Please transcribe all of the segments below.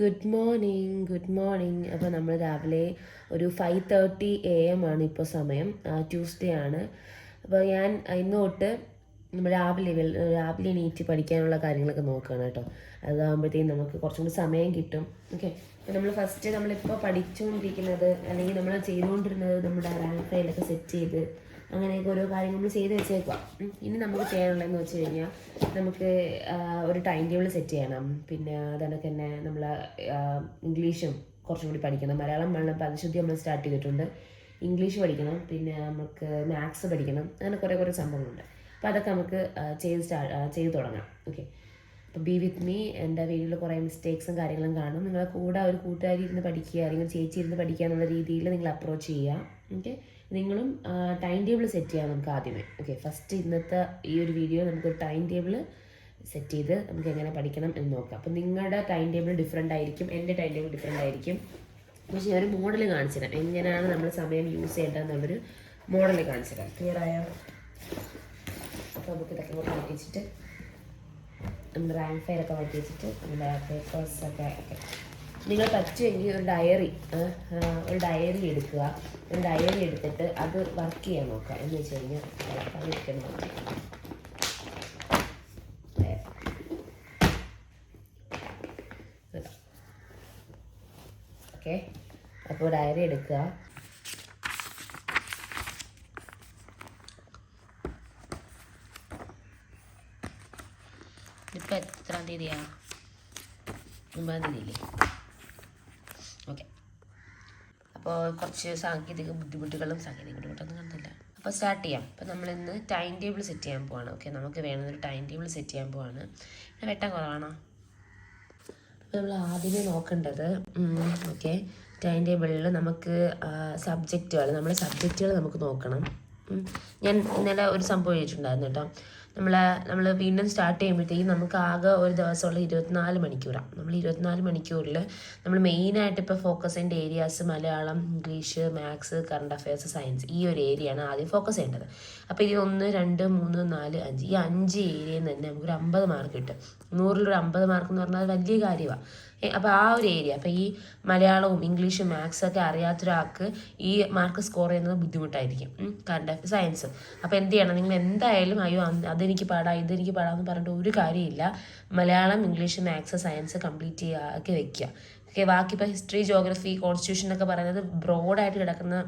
Good morning good morning അപ്പോൾ നമ്മൾ രാവിലെ ഒരു ഫൈവ് തേർട്ടി എ എം ആണ് ഇപ്പോൾ സമയം. ട്യൂസ്ഡേ ആണ്. അപ്പോൾ ഞാൻ ഇന്ന് തൊട്ട് രാവിലെ രാവിലെ എണീറ്റ് പഠിക്കാനുള്ള കാര്യങ്ങളൊക്കെ നോക്കുകയാണ് കേട്ടോ. അതാകുമ്പോഴത്തേക്കും നമുക്ക് കുറച്ചും കൂടി സമയം കിട്ടും. ഓക്കെ നമ്മൾ ഫസ്റ്റ് നമ്മളിപ്പോൾ പഠിച്ചുകൊണ്ടിരിക്കുന്നത് അല്ലെങ്കിൽ നമ്മൾ ചെയ്തുകൊണ്ടിരുന്നത് നമ്മുടെ റാങ്ക് ഫയലൊക്കെ സെറ്റ് ചെയ്ത് അങ്ങനെയൊക്കെ ഓരോ കാര്യങ്ങൾ ചെയ്ത് വെച്ചേക്കുക ഇനി നമുക്ക് ചെയ്യാനുള്ളതെന്ന് വെച്ച് കഴിഞ്ഞാൽ നമുക്ക് ഒരു ടൈം ടേബിൾ സെറ്റ് ചെയ്യണം. പിന്നെ അതിനൊക്കെ തന്നെ നമ്മൾ ഇംഗ്ലീഷും കുറച്ചും കൂടി പഠിക്കണം. മലയാളം മലയാളം പരിശുദ്ധി നമ്മൾ സ്റ്റാർട്ട് ചെയ്തിട്ടുണ്ട്. ഇംഗ്ലീഷ് പഠിക്കണം. പിന്നെ നമുക്ക് മാത്സ് പഠിക്കണം. അങ്ങനെ കുറേ കുറേ സംഭവങ്ങളുണ്ട്. അപ്പോൾ അതൊക്കെ നമുക്ക് ചെയ്ത് സ്റ്റാർട്ട് ചെയ്ത് തുടങ്ങാം. ഓക്കെ അപ്പോൾ ബി വിത്ത് മീ എന്റെ വീഡിയോയിൽ കുറേ മിസ്റ്റേക്സും കാര്യങ്ങളും കാണും. നിങ്ങളെ കൂടെ ഒരു കൂട്ടുകാരി ഇരുന്ന് പഠിക്കുക അല്ലെങ്കിൽ ചേച്ചി ഇരുന്ന് പഠിക്കുക എന്നുള്ള രീതിയിൽ നിങ്ങൾ അപ്രോച്ച് ചെയ്യുക. ഓക്കെ നിങ്ങളും ടൈം ടേബിൾ സെറ്റ് ചെയ്യാം നമുക്ക് ആദ്യമേ. ഓക്കെ ഫസ്റ്റ് ഇന്നത്തെ ഈ ഒരു വീഡിയോ നമുക്ക് ടൈം ടേബിൾ സെറ്റ് ചെയ്ത് നമുക്ക് എങ്ങനെ പഠിക്കണം എന്ന് നോക്കാം. അപ്പോൾ നിങ്ങളുടെ ടൈം ടേബിൾ ഡിഫറെന്റ് ആയിരിക്കും എന്റെ ടൈം ടേബിൾ ഡിഫറെന്റ് ആയിരിക്കും. പക്ഷേ ഞാൻ ഒരു മോഡൽ കാണിച്ചു തരാം. എങ്ങനെയാണ് നമ്മൾ സമയം യൂസ് ചെയ്യേണ്ടതെന്നുള്ളൊരു മോഡൽ കാണിച്ചു തരാം. ക്ലിയർ ആയോ? അപ്പോൾ നമുക്ക് ഇതൊക്കെ കൂടെ മാറ്റി നമ്മുടെ റാങ്ക് ഫയർ ഒക്കെ മാറ്റി നമ്മുടെ പേപ്പേഴ്സൊക്കെ നിങ്ങൾ പറ്റുമെങ്കിൽ ഒരു ഡയറി ഒരു ഡയറി എടുക്കുക. ഒരു ഡയറി എടുത്തിട്ട് അത് വർക്ക് ചെയ്യാൻ നോക്കുക. എന്ന് വെച്ച് കഴിഞ്ഞാൽ പണിയെടുക്കണം ഓക്കെ. അപ്പോൾ ഡയറി എടുക്കുക. ഇപ്പം എത്രാം തീയതിയാണ്? ഒമ്പതാം തീയതിയില്ലേ? ഓക്കെ. അപ്പോൾ കുറച്ച് സാങ്കേതിക ബുദ്ധിമുട്ടുകളും സാങ്കേതിക ബുദ്ധിമുട്ടൊന്നും കാണുന്നില്ല അപ്പോൾ സ്റ്റാർട്ട് ചെയ്യാം. അപ്പോൾ നമ്മൾ ഇന്ന് ടൈം ടേബിൾ സെറ്റ് ചെയ്യാൻ പോവാണ്. ഓക്കെ നമുക്ക് വേണമെന്നൊരു ടൈം ടേബിൾ സെറ്റ് ചെയ്യാൻ പോവാണ്. വെട്ടം കുറവാണോ? അപ്പോൾ നമ്മൾ ആദ്യമേ നോക്കേണ്ടത് ഓക്കെ ടൈം ടേബിളിൽ നമുക്ക് സബ്ജക്റ്റുകൾ നമ്മുടെ സബ്ജക്റ്റുകൾ നമുക്ക് നോക്കണം. ഞാൻ ഇന്നലെ ഒരു സംഭവം ചോദിച്ചിട്ടുണ്ടായിരുന്നു കേട്ടോ. നമ്മൾ നമ്മൾ വീണ്ടും സ്റ്റാർട്ട് ചെയ്യുമ്പോഴത്തേക്കും നമുക്ക് ആകെ ഒരു ദിവസമുള്ള ഇരുപത്തിനാല് മണിക്കൂറാണ് നമ്മൾ ഇരുപത്തിനാല് മണിക്കൂറിൽ നമ്മൾ മെയിനായിട്ട് ഇപ്പോൾ ഫോക്കസ് ചെയ്യേണ്ട areas Malayalam English maths current affairs science ഈ ഒരു ഏരിയയാണ് ആദ്യം ഫോക്കസ് ചെയ്യേണ്ടത്. അപ്പോൾ ഇത് ഒന്ന് രണ്ട് മൂന്ന് നാല് അഞ്ച് ഈ അഞ്ച് ഏരിയയിൽ നിന്ന് തന്നെ നമുക്കൊരു അമ്പത് മാർക്ക് കിട്ടും. നൂറിലൊരു അമ്പത് മാർക്ക് എന്ന് പറഞ്ഞാൽ വലിയ കാര്യമാണ് അപ്പോൾ ആ ഒരു ഏരിയ അപ്പോൾ ഈ മലയാളവും ഇംഗ്ലീഷും മാത്സും ഒക്കെ അറിയാത്തൊരാൾക്ക് ഈ മാർക്ക് സ്കോർ ചെയ്യുന്നത് ബുദ്ധിമുട്ടായിരിക്കും. കറണ്ട് അഫയർ സയൻസ് അപ്പോൾ എന്ത് ചെയ്യണം? നിങ്ങൾ എന്തായാലും അയ്യോ അതെനിക്ക് പാടാം ഇതെനിക്ക് പാടാമെന്ന് പറഞ്ഞിട്ട് ഒരു കാര്യമില്ല. Malayalam English maths science complete ചെയ്യാക്കി വെക്കുക ഓക്കെ ബാക്കി ഇപ്പോൾ ഹിസ്റ്ററി ജോഗ്രഫി കോൺസ്റ്റിറ്റ്യൂഷൻ എന്നൊക്കെ പറയുന്നത് ബ്രോഡായിട്ട് കിടക്കുന്ന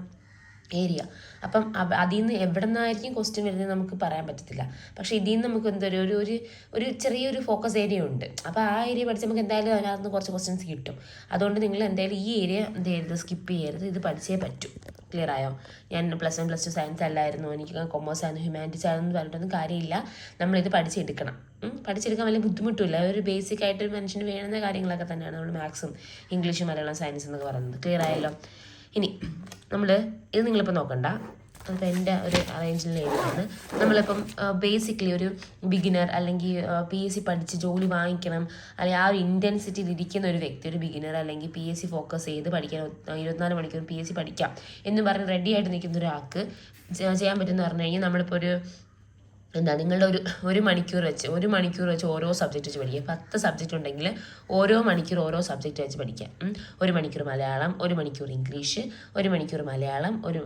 ഏരിയ. അപ്പം അതിൽ നിന്ന് എവിടെ നിന്നായിരിക്കും ക്വസ്റ്റ്യൻ വരുന്നത് നമുക്ക് പറയാൻ പറ്റത്തില്ല. പക്ഷെ ഇതിൽ നിന്ന് നമുക്ക് എന്തൊരു ഒരു ഒരു ഒരു ചെറിയൊരു ഫോക്കസ് ഏരിയ ഉണ്ട്. അപ്പോൾ ആ ഏരിയ പഠിച്ച് നമുക്ക് എന്തായാലും അതിനകത്ത് നിന്ന് കുറച്ച് ക്വസ്റ്റ്യൻസ് കിട്ടും. അതുകൊണ്ട് നിങ്ങൾ എന്തായാലും ഈ ഏരിയ എന്ത് ചെയ്യരുത് സ്കിപ്പ് ചെയ്യരുത്. ഇത് പഠിച്ചേ പറ്റൂ. ക്ലിയർ ആയോ? ഞാൻ plus one plus two science അല്ലായിരുന്നു. എനിക്ക് കൊമേഴ്സ് ആയിരുന്നു ഹ്യൂമാനിറ്റീസ് ആയിരുന്നു പറഞ്ഞിട്ടൊന്നും കാര്യമില്ല. നമ്മളിത് പഠിച്ചെടുക്കണം. പഠിച്ചെടുക്കാൻ വലിയ ബുദ്ധിമുട്ടില്ല ഒരു ബേസിക് ആയിട്ട് മനുഷ്യന് വേണ്ടുന്ന കാര്യങ്ങളൊക്കെ തന്നെയാണ് നമ്മൾ മാത്സും ഇംഗ്ലീഷും മലയാളം സയൻസ് എന്നൊക്കെ പറയുന്നത്. ക്ലിയർ ആയല്ലോ? ഇനി നമ്മൾ ഇത് നിങ്ങളിപ്പോൾ നോക്കണ്ട. അത് എന്റെ ഒരു അറേഞ്ചിൽ എഴുതുന്നത് നമ്മളിപ്പം ബേസിക്കലി ഒരു ബിഗിനർ അല്ലെങ്കിൽ പി എസ് സി പഠിച്ച് ജോലി വാങ്ങിക്കണം അല്ലെങ്കിൽ ആ ഒരു ഇന്റൻസിറ്റിയിൽ ഇരിക്കുന്ന ഒരു വ്യക്തി ഒരു ബിഗിനർ അല്ലെങ്കിൽ പി എസ് സി ഫോക്കസ് ചെയ്ത് പഠിക്കാൻ ഇരുപത്തിനാല് മണിക്കൂർ പി എസ് സി പഠിക്കാം എന്ന് പറഞ്ഞ് റെഡി ആയിട്ട് നിൽക്കുന്ന ഒരാൾക്ക് ചെയ്യാൻ പറ്റുമെന്ന് പറഞ്ഞു കഴിഞ്ഞാൽ നമ്മളിപ്പോൾ ഒരു എന്താ നിങ്ങളുടെ ഒരു ഒരു മണിക്കൂർ വെച്ച് ഒരു മണിക്കൂർ വെച്ച് ഓരോ സബ്ജക്റ്റ് വെച്ച് പഠിക്കുക. പത്ത് സബ്ജക്റ്റ് ഉണ്ടെങ്കിൽ ഓരോ മണിക്കൂർ ഓരോ സബ്ജക്റ്റ് വെച്ച് പഠിക്കാം ഒരു മണിക്കൂർ മലയാളം ഒരു മണിക്കൂർ ഇംഗ്ലീഷ് ഒരു മണിക്കൂർ മലയാളം ഒരു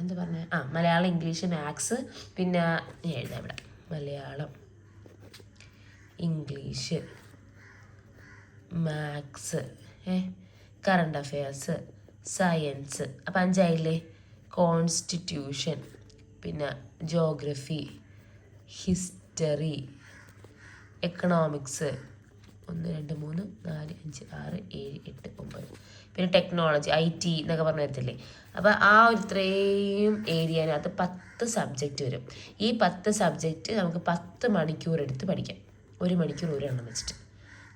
എന്താ പറഞ്ഞ ആ മലയാളം ഇംഗ്ലീഷ് മാത്സ് പിന്നെ എഴുതാം ഇവിടെ. Malayalam English maths uh current affairs science അപ്പം അഞ്ചായില്ലേ? കോൺസ്റ്റിറ്റ്യൂഷൻ പിന്നെ ജോഗ്രഫി ഹിസ്റ്ററി എക്കണോമിക്സ് ഒന്ന് രണ്ട് മൂന്ന് നാല് അഞ്ച് ആറ് ഏഴ് എട്ട് ഒമ്പത്. പിന്നെ ടെക്നോളജി ഐ ടി എന്നൊക്കെ പറഞ്ഞു തരത്തില്ലേ? അപ്പോൾ ആ ഒരു ഇത്രയും ഏരിയനകത്ത് പത്ത് സബ്ജക്റ്റ് വരും. ഈ പത്ത് സബ്ജക്റ്റ് നമുക്ക് പത്ത് മണിക്കൂർ എടുത്ത് പഠിക്കാം. ഒരു മണിക്കൂർ ഒരെണ്ണം വെച്ചിട്ട്.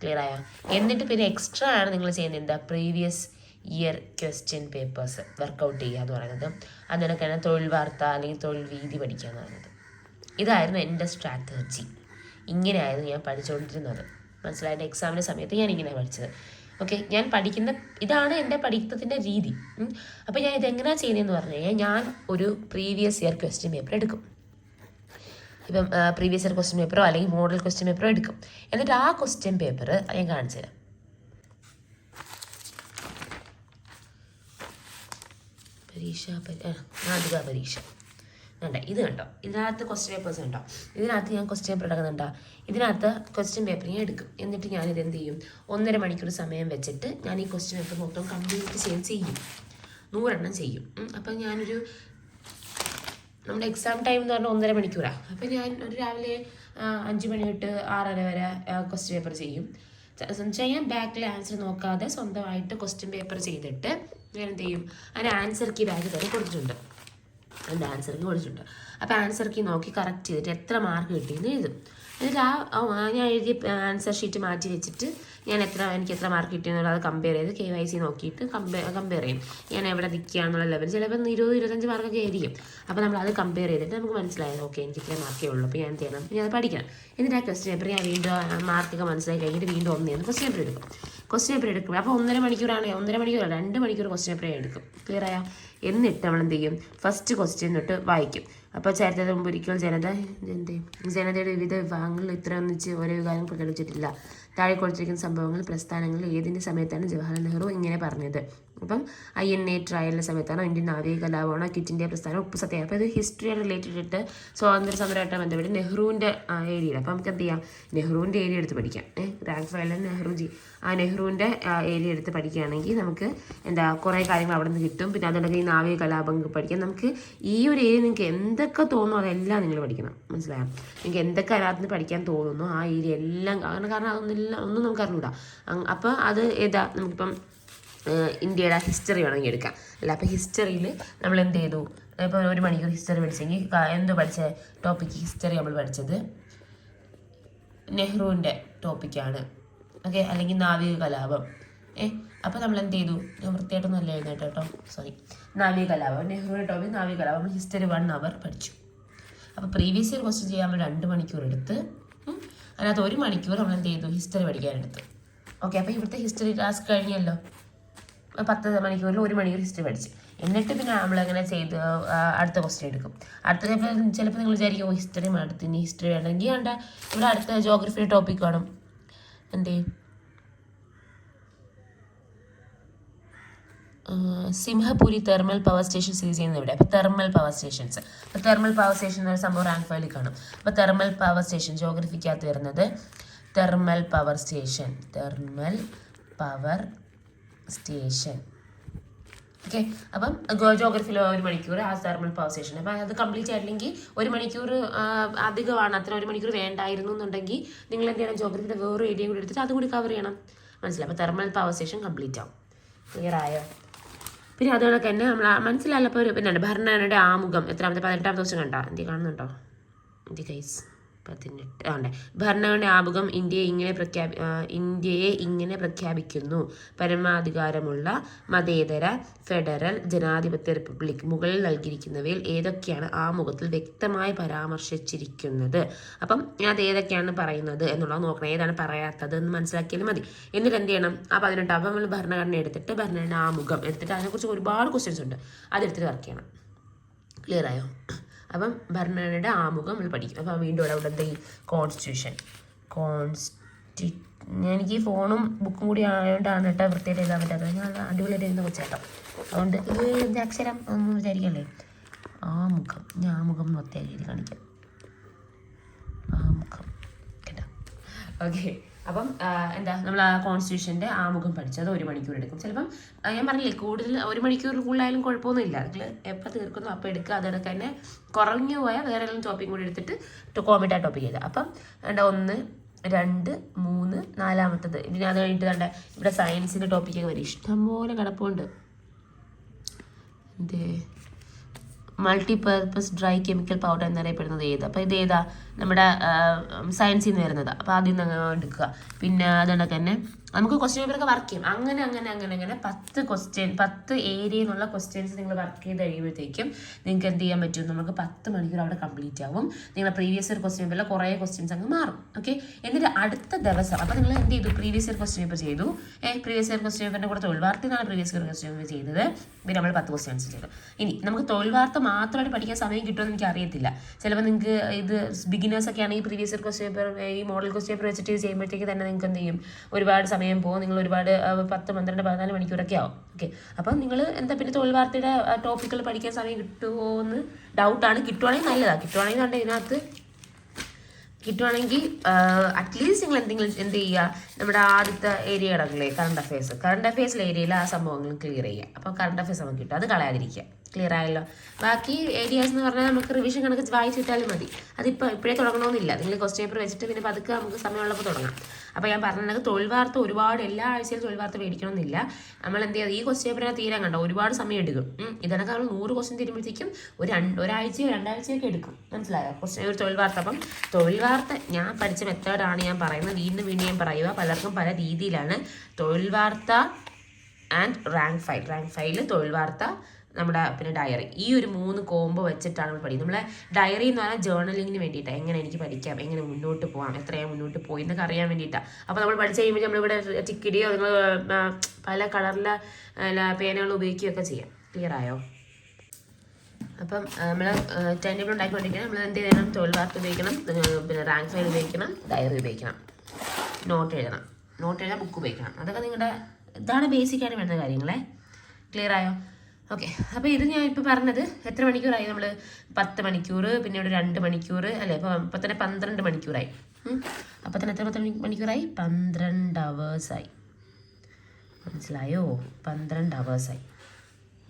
ക്ലിയർ ആയോ? എന്നിട്ട് പിന്നെ എക്സ്ട്രാ ആണ് നിങ്ങൾ ചെയ്യുന്നത് എന്താ? Previous year question papers workout ചെയ്യുക എന്ന് പറയുന്നത്. അതിനൊക്കെയാണ് തൊഴിൽ വാർത്ത അല്ലെങ്കിൽ തൊഴിൽ വീതി പഠിക്കുക എന്ന് പറയുന്നത്. ഇതായിരുന്നു എന്റെ സ്ട്രാറ്റജി ഇങ്ങനെയായിരുന്നു ഞാൻ പഠിച്ചുകൊണ്ടിരുന്നത് മനസ്സിലായിട്ട് എക്സാമിന്റെ സമയത്ത് ഞാൻ ഇങ്ങനെ പഠിച്ചത്. ഓക്കെ ഞാൻ പഠിക്കുന്ന ഇതാണ് എന്റെ പഠിത്തത്തിന്റെ രീതി. അപ്പോൾ ഞാൻ ഇതെങ്ങനെയാണ് ചെയ്യുന്നതെന്ന് പറഞ്ഞു കഴിഞ്ഞാൽ ഞാൻ ഒരു പ്രീവിയസ് ഇയർ ക്വസ്റ്റ്യൻ പേപ്പർ എടുക്കും. ഇപ്പം പ്രീവിയസ് ഇയർ ക്വസ്റ്റ്യൻ പേപ്പറോ അല്ലെങ്കിൽ മോഡൽ ക്വസ്റ്റ്യൻ പേപ്പറോ എടുക്കും. എന്നിട്ട് ആ ക്വസ്റ്റ്യൻ പേപ്പർ ഞാൻ കാണിച്ചു തരാം. പരീക്ഷ പരീ മാതൃകാ പരീക്ഷ. വേണ്ട ഇത് കണ്ടോ? ഇതിനകത്ത് ക്വസ്റ്റ്യൻ പേപ്പേഴ്സ് ഉണ്ടോ? ഇതിനകത്ത് ഞാൻ ക്വസ്റ്റ്യൻ പേപ്പർ എടുക്കുന്നുണ്ടോ ഇതിനകത്ത് ക്വസ്റ്റ്യൻ പേപ്പർ ഞാൻ എടുക്കും. എന്നിട്ട് ഞാനിത് എന്ത് ചെയ്യും? ഒന്നര മണിക്കൂർ സമയം വെച്ചിട്ട് ഞാൻ ഈ ക്വസ്റ്റ്യൻ പേപ്പർ മൊത്തം കംപ്ലീറ്റ് ചെയ്യാൻ ചെയ്യും. നൂറെണ്ണം ചെയ്യും. അപ്പം ഞാനൊരു നമ്മുടെ എക്സാം ടൈം എന്ന് പറഞ്ഞാൽ ഒന്നര മണിക്കൂറാണ് അപ്പം ഞാൻ ഒരു രാവിലെ അഞ്ച് മണി തൊട്ട് ആറര വരെ ക്വസ്റ്റ്യൻ പേപ്പർ ചെയ്യും. ഞാൻ ബാക്കിൽ ആൻസർ നോക്കാതെ സ്വന്തമായിട്ട് ക്വസ്റ്റ്യൻ പേപ്പർ ചെയ്തിട്ട് ഞാൻ എന്ത് ചെയ്യും? അതിന് ആൻസർക്ക് ഈ ബാഗ് തന്നെ കൊടുത്തിട്ടുണ്ട്. അതിന്റെ ആൻസർ കീ കൊടുത്തിട്ടുണ്ട് അപ്പോൾ ആൻസർ കീ നോക്കി കറക്റ്റ് ചെയ്തിട്ട് എത്ര മാർക്ക് കിട്ടിയെന്ന് എഴുതും. എന്നിട്ട് ആ ഞാൻ എഴുതിയ ആൻസർ ഷീറ്റ് മാറ്റി വെച്ചിട്ട് ഞാൻ എത്ര എനിക്ക് എത്ര മാർക്ക് കിട്ടിയെന്നുള്ളത് കമ്പയർ ചെയ്ത് കെ വൈ സി നോക്കിയിട്ട് കമ്പയർ കമ്പയർ ചെയ്യും. ഞാൻ എവിടെ നിൽക്കുകയാണെന്നുള്ള ലെവൽ ചിലപ്പോൾ ഇരുപത് ഇരുപത്തഞ്ച് മാർക്കൊക്കെ ആയിരിക്കും. അപ്പോൾ നമ്മൾ അത് കമ്പയർ ചെയ്തിട്ട് നമുക്ക് മനസ്സിലായത് ഓക്കെ എനിക്ക് ഇത്രയും മാർക്കേ ഉള്ളൂ അപ്പോൾ ഞാൻ ചെയ്യണം? ഞാൻ അത് പഠിക്കണം. എന്നിട്ട് ആ ക്വസ്റ്റ്യൻ പേപ്പർ ഞാൻ വീണ്ടും മാർക്കൊക്കെ മനസ്സിലാക്കി കഴിഞ്ഞിട്ട് വീണ്ടും ഒന്നേന്ന് ക്വസ്റ്റ്യൻ പേപ്പർ എടുക്കും. ക്വസ്റ്റ്യൻ പേപ്പർ എടുക്കും. അപ്പോൾ ഒന്നര മണിക്കൂറാണ് ഒന്നര മണിക്കൂർ രണ്ട് മണിക്കൂർ ക്വസ്റ്റ്യൻ പേപ്പർ എടുക്കും. ക്ലിയർ ആയോ? എന്നിട്ട് നമ്മൾ എന്ത് ചെയ്യും? ഫസ്റ്റ് ക്വസ്റ്റ്യൻ തൊട്ട് വായിക്കും. അപ്പോൾ ചരിത്രത്തിന് മുമ്പ് ഒരിക്കൽ ജനത എന്ത് ജനതയുടെ വിവിധ വിഭാഗങ്ങളിൽ ഇത്ര ഒന്നിച്ച് ഓരോ വികാരം പ്രകടിപ്പിച്ചിട്ടില്ല. താഴെ കൊടുത്തിരിക്കുന്ന സംഭവങ്ങൾ പ്രസ്ഥാനങ്ങൾ ഏതിന്റെ സമയത്താണ് ജവഹർലാൽ നെഹ്റു ഇങ്ങനെ പറഞ്ഞത്? അപ്പം ഐ എൻ എ ട്രയലിന്റെ സമയത്താണോ ഇന്ത്യൻ നാവിക കലാപമാണോ ക്വിറ്റ് ഇന്ത്യ പ്രസ്ഥാനം ഉപ്പ് സത്യം അപ്പോൾ ഇത് ഹിസ്റ്ററി റിലേറ്റഡ് ആയിട്ട് സ്വാതന്ത്ര്യ സമരമായിട്ട് ബന്ധപ്പെട്ട് നെഹ്റുവിന്റെ ഏരിയയിൽ. അപ്പോൾ നമുക്ക് എന്ത് ചെയ്യാം? നെഹ്റുവിന്റെ ഏരിയ എടുത്ത് പഠിക്കാം. റാങ്ക് ഫയലിൽ നെഹ്റുജി. ആ നെഹ്റുവിന്റെ ഏരിയ എടുത്ത് പഠിക്കുകയാണെങ്കിൽ നമുക്ക് എന്താ കുറേ കാര്യങ്ങൾ അവിടെ നിന്ന് കിട്ടും. പിന്നെ അതുകൊണ്ട് ഈ നാവിക കലാപം പഠിക്കാം. നമുക്ക് ഈ ഒരു ഏരിയ നിങ്ങൾക്ക് എന്തൊക്കെ തോന്നുന്നു അതെല്ലാം നിങ്ങൾ പഠിക്കണം. മനസ്സിലായോ? നിങ്ങൾക്ക് എന്തൊക്കെ അതിനകത്ത് നിന്ന് പഠിക്കാൻ തോന്നുന്നു ആ ഏരിയ എല്ലാം. കാരണം കാരണം ഇല്ല ഒന്നും നമുക്ക് അറിഞ്ഞൂടാ. അപ്പോൾ അത് ഏതാ? നമുക്കിപ്പം ഇന്ത്യയുടെ ഹിസ്റ്ററി വേണമെങ്കിൽ എടുക്കാം. അല്ല അപ്പോൾ ഹിസ്റ്ററിയിൽ നമ്മൾ എന്ത് ചെയ്തു? ഇപ്പോൾ ഒരു മണിക്കൂർ ഹിസ്റ്ററി പഠിച്ചെങ്കിൽ എന്തോ പഠിച്ച ടോപ്പിക്ക് ഹിസ്റ്ററി നമ്മൾ പഠിച്ചത്? നെഹ്റുവിന്റെ ടോപ്പിക്കാണ് ഓക്കെ അല്ലെങ്കിൽ നാവിക കലാപം. ഏ അപ്പോൾ നമ്മൾ എന്ത് ചെയ്തു? ഞാൻ വൃത്തിയായിട്ടൊന്നും അല്ല എഴുന്നേട്ടോ കേട്ടോ. സോറി നാവിക കലാപം. നെഹ്റുവിന്റെ ടോപ്പിക് നാവിക കലാപം. നമ്മൾ ഹിസ്റ്ററി വൺ അവർ പഠിച്ചു. അപ്പോൾ പ്രീവിയസ് ഇയർ ക്വസ്റ്റ്യൻ ചെയ്യാൻ നമ്മൾ രണ്ട് മണിക്കൂർ എടുത്ത് അതിനകത്ത് ഒരു മണിക്കൂർ നമ്മൾ എന്ത് ചെയ്തു? ഹിസ്റ്ററി പഠിക്കാനെടുത്തു. ഓക്കെ അപ്പോൾ ഇവിടുത്തെ ഹിസ്റ്ററി ടാസ്ക് കഴിഞ്ഞല്ലോ. പത്ത് മണിക്കൂറിൽ ഒരു മണിക്കൂർ ഹിസ്റ്ററി പഠിച്ച്. എന്നിട്ട് പിന്നെ നമ്മൾ അങ്ങനെ ചെയ്ത് അടുത്ത ക്വസ്റ്റ്യൻ എടുക്കും. അടുത്ത ചിലപ്പോൾ ചിലപ്പോൾ നിങ്ങൾ വിചാരിക്കും ഹിസ്റ്ററി അടുത്ത് ഇനി ഹിസ്റ്ററി വേണമെങ്കിൽ വേണ്ട. ഇവിടെ അടുത്ത ജോഗ്രഫിയുടെ ടോപ്പിക് വേണം എന്തേ? സിംഹപുരി തെർമൽ പവർ സ്റ്റേഷൻ സ്ഥിതി ചെയ്യുന്നത് ഇവിടെ അപ്പോൾ തെർമൽ പവർ സ്റ്റേഷൻസ് അപ്പോൾ തെർമൽ പവർ സ്റ്റേഷൻ എന്ന സംഭവം റാങ്ക് ഫയലിൽ കാണും. അപ്പോൾ തെർമൽ പവർ സ്റ്റേഷൻ ജോഗ്രഫിക്കകത്ത് വരുന്നത് thermal power station thermal power station okay അപ്പം ജോഗ്രഫിയിൽ ഒരു മണിക്കൂർ ആ തെർമൽ പവർ സ്റ്റേഷൻ അപ്പം അത് കംപ്ലീറ്റ് ആയിട്ടില്ലെങ്കിൽ ഒരു മണിക്കൂർ അധികമാണ്. അത്ര ഒരു മണിക്കൂർ വേണ്ടായിരുന്നു എന്നുണ്ടെങ്കിൽ നിങ്ങൾ എന്ത് ചെയ്യണം? ജോഗ്രഫിയുടെ വേറൊരു ഏരിയ കൂടി എടുത്തിട്ട് അതും കൂടി കവർ ചെയ്യണം. മനസ്സിലായി? അപ്പോൾ തെർമൽ പവർ സ്റ്റേഷൻ കംപ്ലീറ്റ് ആവും. ക്ലിയർ ആയോ? പിന്നെ അതുകൊണ്ടൊക്കെ തന്നെ നമ്മൾ മനസ്സിലായപ്പോൾ ഒരു പിന്നെ ഭരണയുടെ ആമുഖം. എത്രാമത്തെ പതിനെട്ടാമത്തെ ദിവസം കണ്ടോ? എന്തി കാണുന്നുണ്ടോ? എന്തി കൈസ് പതിനെട്ട് ആണ്ടെ ഭരണഘടന ആമുഖം ഇന്ത്യയെ ഇങ്ങനെ പ്രഖ്യാപി ഇന്ത്യയെ ഇങ്ങനെ പ്രഖ്യാപിക്കുന്നു. പരമാധികാരമുള്ള മതേതര ഫെഡറൽ ജനാധിപത്യ റിപ്പബ്ലിക് മുകളിൽ നൽകിയിരിക്കുന്നവയിൽ ഏതൊക്കെയാണ് ആമുഖത്തിൽ വ്യക്തമായി പരാമർശിച്ചിരിക്കുന്നത്? അപ്പം അത് ഏതൊക്കെയാണ് പറയുന്നത് എന്നുള്ളത് നോക്കണം. ഏതാണ് പറയാത്തത് എന്ന് മനസ്സിലാക്കിയാലും മതി. എന്നിട്ട് എന്ത് ചെയ്യണം? ആ പതിനെട്ട് നമ്മൾ ഭരണഘടന എടുത്തിട്ട് ഭരണഘടന ആമുഖം എടുത്തിട്ട് അതിനെക്കുറിച്ച് ഒരുപാട് ക്വസ്റ്റ്യൻസ് ഉണ്ട്. അതെടുത്തിട്ട് വർക്ക് ചെയ്യണം. ക്ലിയർ ആയോ? അപ്പം ഭരണഘടനയുടെ ആമുഖം നമ്മൾ പഠിക്കും. അപ്പം വീണ്ടും അവിടെ അവിടുത്തെ ഈ കോൺസ്റ്റിറ്റ്യൂഷൻ കോൺസ്റ്റി എനിക്ക് ഈ ഫോണും ബുക്കും കൂടി ആയതുകൊണ്ടാണ് കേട്ടോ വൃത്തിയായിട്ട് എഴുതാൻ പറ്റാത്തത്. ഞാൻ അടിപൊളിയായിട്ട് എഴുതുന്ന കൊച്ചേട്ടോ. അതുകൊണ്ട് എന്ത് അക്ഷരം ഒന്നും വിചാരിക്കല്ലേ? ആമുഖം. ഞാൻ ആമുഖം മൊത്തം എഴുതി കാണിക്കാം. ആമുഖം. കേട്ടോ? ഓക്കെ അപ്പം എന്താ നമ്മൾ ആ കോൺസ്റ്റിറ്റ്യൂഷന്റെ ആമുഖം പഠിച്ചത് ഒരു മണിക്കൂർ എടുക്കും. ചിലപ്പം ഞാൻ പറഞ്ഞില്ലേ കൂടുതൽ ഒരു മണിക്കൂർ കൂടുതലായാലും കുഴപ്പമൊന്നുമില്ല. നിങ്ങൾ എപ്പോൾ തീർക്കുന്നു അപ്പോൾ എടുക്കുക അതിനൊക്കെ തന്നെ കുറഞ്ഞു പോയാൽ വേറെ ഏതെങ്കിലും ടോപ്പിക് കൂടി എടുത്തിട്ട് കോമിറ്റ് ടോപ്പിക് ചെയ്ത്. അപ്പം എന്താ ഒന്ന് രണ്ട് മൂന്ന് നാലാമത്തത്. പിന്നെ അത് കഴിഞ്ഞിട്ട് കണ്ട ഇവിടെ സയൻസിന്റെ ടോപ്പിക്കൊക്കെ വരും ഇഷ്ടംപോലെ കിടപ്പുണ്ട്. എന്തേ? മൾട്ടിപർപ്പസ് ഡ്രൈ കെമിക്കൽ പൗഡർ എന്നറിയപ്പെടുന്നത് ഏത്? അപ്പോൾ ഇത് ഏതാ? നമ്മുടെ സയൻസിൽ നിന്ന് വരുന്നത്. അപ്പോൾ നിന്ന് എടുക്കുക. പിന്നെ അതുകൊണ്ടൊക്കെ തന്നെ നമുക്ക് ക്വസ്റ്റ്യൻ പേപ്പറൊക്കെ വർക്ക് ചെയ്യും. അങ്ങനെ അങ്ങനെ അങ്ങനെ അങ്ങനെ പത്ത് ക്വസ്റ്റ്യൻ പത്ത് ഏരിയയിൽ നിന്നുള്ള ക്വസ്റ്റ്യൻസ് നിങ്ങൾ വർക്ക് ചെയ്ത് കഴിയുമ്പോഴത്തേക്കും നിങ്ങൾക്ക് എന്ത് ചെയ്യാൻ പറ്റും? നമുക്ക് പത്ത് മണിക്കൂർ അവിടെ കംപ്ലീറ്റ് ആവും. നിങ്ങളുടെ പ്രീവിയസ് ഇയർ ക്വസ്റ്റ്യൻ പേപ്പറിൽ കുറേ ക്വസ്റ്റ്യൻസ് അങ്ങ് മാറും. ഓക്കെ എന്നിട്ട് അടുത്ത ദിവസം അപ്പോൾ നിങ്ങൾ എന്ത് ചെയ്തു? പ്രീവിയസ് ഇയർ ക്വസ്റ്റ്യൻ പേപ്പർ ചെയ്തു. ഏ പ്രീവിയസ് ഇയർ ക്വസ്റ്റ്യൻ പേപ്പറിന്റെ കൂടെ തൊഴിൽ വാർത്തയാണ് പ്രീവിയസ് ഇയർ ക്വസ്റ്റ്യൻ പേപ്പർ ചെയ്തത്. പിന്നെ നമ്മൾ പത്ത് ക്വസ്റ്റ്യൻസ് ചെയ്തു. ഇനി നമുക്ക് തൊഴിൽ വാർത്ത മാത്രമായിട്ട് പഠിക്കാൻ സമയം കിട്ടുമെന്ന് എനിക്ക് അറിയത്തില്ല ചിലപ്പോൾ നിങ്ങൾക്ക് ഇത് ബിഗിനേഴ്സ് ഒക്കെ ആണെങ്കിൽ പ്രീവിയസ് ഇയർ ക്വസ്റ്റ്യൻ പേപ്പർ ഈ മോഡൽ ക്വസ്റ്റ്യൻ പേപ്പർ വെച്ചിട്ട് ചെയ്യുമ്പോഴത്തേക്ക് തന്നെ നിങ്ങൾക്ക് എന്ത് ചെയ്യും? ഒരുപാട് സമയം പോകും. നിങ്ങൾ ഒരുപാട് പത്ത് പന്ത്രണ്ട് പതിനാല് മണിക്കൂറൊക്കെ ആവും. ഓക്കെ അപ്പം നിങ്ങൾ എന്താ പിന്നെ തൊഴിൽ വാർത്തയുടെ ടോപ്പിക്കുകൾ പഠിക്കാൻ സമയം കിട്ടുമോ എന്ന് ഡൗട്ടാണ് കിട്ടുവാണെങ്കിൽ നല്ലതാണ് കിട്ടുവാണെങ്കിൽ കണ്ട ഇതിനകത്ത് കിട്ടുവാണെങ്കിൽ അറ്റ്ലീസ്റ്റ് നിങ്ങൾ എന്തെങ്കിലും എന്ത് ചെയ്യുക. നമ്മുടെ ആദ്യത്തെ ഏരിയ കിടക്കില്ലേ കറണ്ട് അഫയേഴ്സ് കറണ്ട് അഫയേഴ്സിലെ ഏരിയയിൽ ആ സംഭവങ്ങൾ ക്ലിയർ ചെയ്യുക. അപ്പോൾ കറണ്ട് അഫയേഴ്സ് നമുക്ക് കിട്ടും. അത് കളയാതിരിക്കുക. ക്ലിയർ ആയല്ലോ. ബാക്കി ഏരിയാസ് എന്ന് പറഞ്ഞാൽ നമുക്ക് റിവിഷൻ കണക്ക് വായിച്ചിട്ടാലും മതി. അതിപ്പോൾ ഇപ്പോഴേ തുടങ്ങണമെന്നില്ല നിങ്ങൾ ക്വസ്റ്റ് പേപ്പർ വെച്ചിട്ട് പിന്നെ പതുക്കെ നമുക്ക് സമയമുള്ളപ്പോൾ തുടങ്ങാം. അപ്പോൾ ഞാൻ പറഞ്ഞത് തൊഴിൽ വാർത്ത ഒരുപാട് എല്ലാ ആഴ്ചയിലും തൊഴിൽ വാർത്ത മേടിക്കണമെന്നില്ല. നമ്മൾ എന്ത് ചെയ്യുക ഈ ക്വസ്റ്റ്യൻ പേപ്പറിനെ തീരാൻ കണ്ടോ? ഒരുപാട് സമയം എടുക്കും. ഇതിനൊക്കെ നമ്മൾ നൂറ് ക്വസ്റ്റ്യൻ തീരുമ്പോഴത്തേക്കും ഒരു ഒരാഴ്ചയോ രണ്ടാഴ്ചയൊക്കെ എടുക്കും. മനസ്സിലായോ? ക്വസ്റ്റ്യൻ ഒരു തൊഴിൽ വാർത്ത. അപ്പം തൊഴിൽ വാർത്ത ഞാൻ പഠിച്ച മെത്തേഡാണ് ഞാൻ പറയുന്നത്. വീണ്ടും വീണ്ടും ഞാൻ പറയുക. പലർക്കും പല രീതിയിലാണ് Thozhil Vartha and rank file rank file Thozhil Vartha നമ്മുടെ പിന്നെ ഡയറി ഈ ഒരു മൂന്ന് കോംബോ വെച്ചിട്ടാണ് നമ്മൾ പഠിക്കുന്നത്. നമ്മളെ ഡയറി എന്ന് പറഞ്ഞാൽ ജേർണലിങ്ങിന് വേണ്ടിയിട്ടാണ് എങ്ങനെ എനിക്ക് പഠിക്കാം? എങ്ങനെ മുന്നോട്ട് പോകാം എത്രയാണ് മുന്നോട്ട് പോയി? എന്നൊക്കെ അറിയാൻ വേണ്ടിയിട്ടാണ് അപ്പോൾ നമ്മൾ പഠിച്ച് കഴിയുമ്പോൾ നമ്മളിവിടെ ചിക്കിടിയോ നിങ്ങൾ പല കളറിലെ പേനകൾ ഉപയോഗിക്കുകയൊക്കെ ചെയ്യാം. ക്ലിയർ ആയോ? അപ്പം നമ്മൾ ടൈം ടേബിൾ ഉണ്ടാക്കിക്കൊണ്ടിരിക്കണം നമ്മൾ എന്ത് ചെയ്യണം? തൊഴിൽ വാർത്ത ഉപയോഗിക്കണം. പിന്നെ റാങ്ക് ഫയൽ ഉപയോഗിക്കണം. ഡയറി ഉപയോഗിക്കണം. നോട്ട് എഴുതണം. നോട്ട് എഴുതാൻ ബുക്ക് ഉപയോഗിക്കണം. അതൊക്കെ നിങ്ങളുടെ ഇതാണ് ബേസിക്കായിട്ട് വേണ്ട കാര്യങ്ങളെ. ക്ലിയർ ആയോ? ഓക്കെ. അപ്പോൾ ഇത് ഞാൻ ഇപ്പോൾ പറഞ്ഞത് എത്ര മണിക്കൂറായി? നമ്മൾ പത്ത് മണിക്കൂർ പിന്നെ ഇവിടെ രണ്ട് മണിക്കൂർ അല്ലേ? ഇപ്പോൾ ഇപ്പോൾ തന്നെ പന്ത്രണ്ട് മണിക്കൂറായി. അപ്പോൾ തന്നെ എത്ര പത്ത് മണി- മണിക്കൂറായി? പന്ത്രണ്ട് അവേഴ്സായി. മനസ്സിലായോ? പന്ത്രണ്ട് അവേഴ്സായി.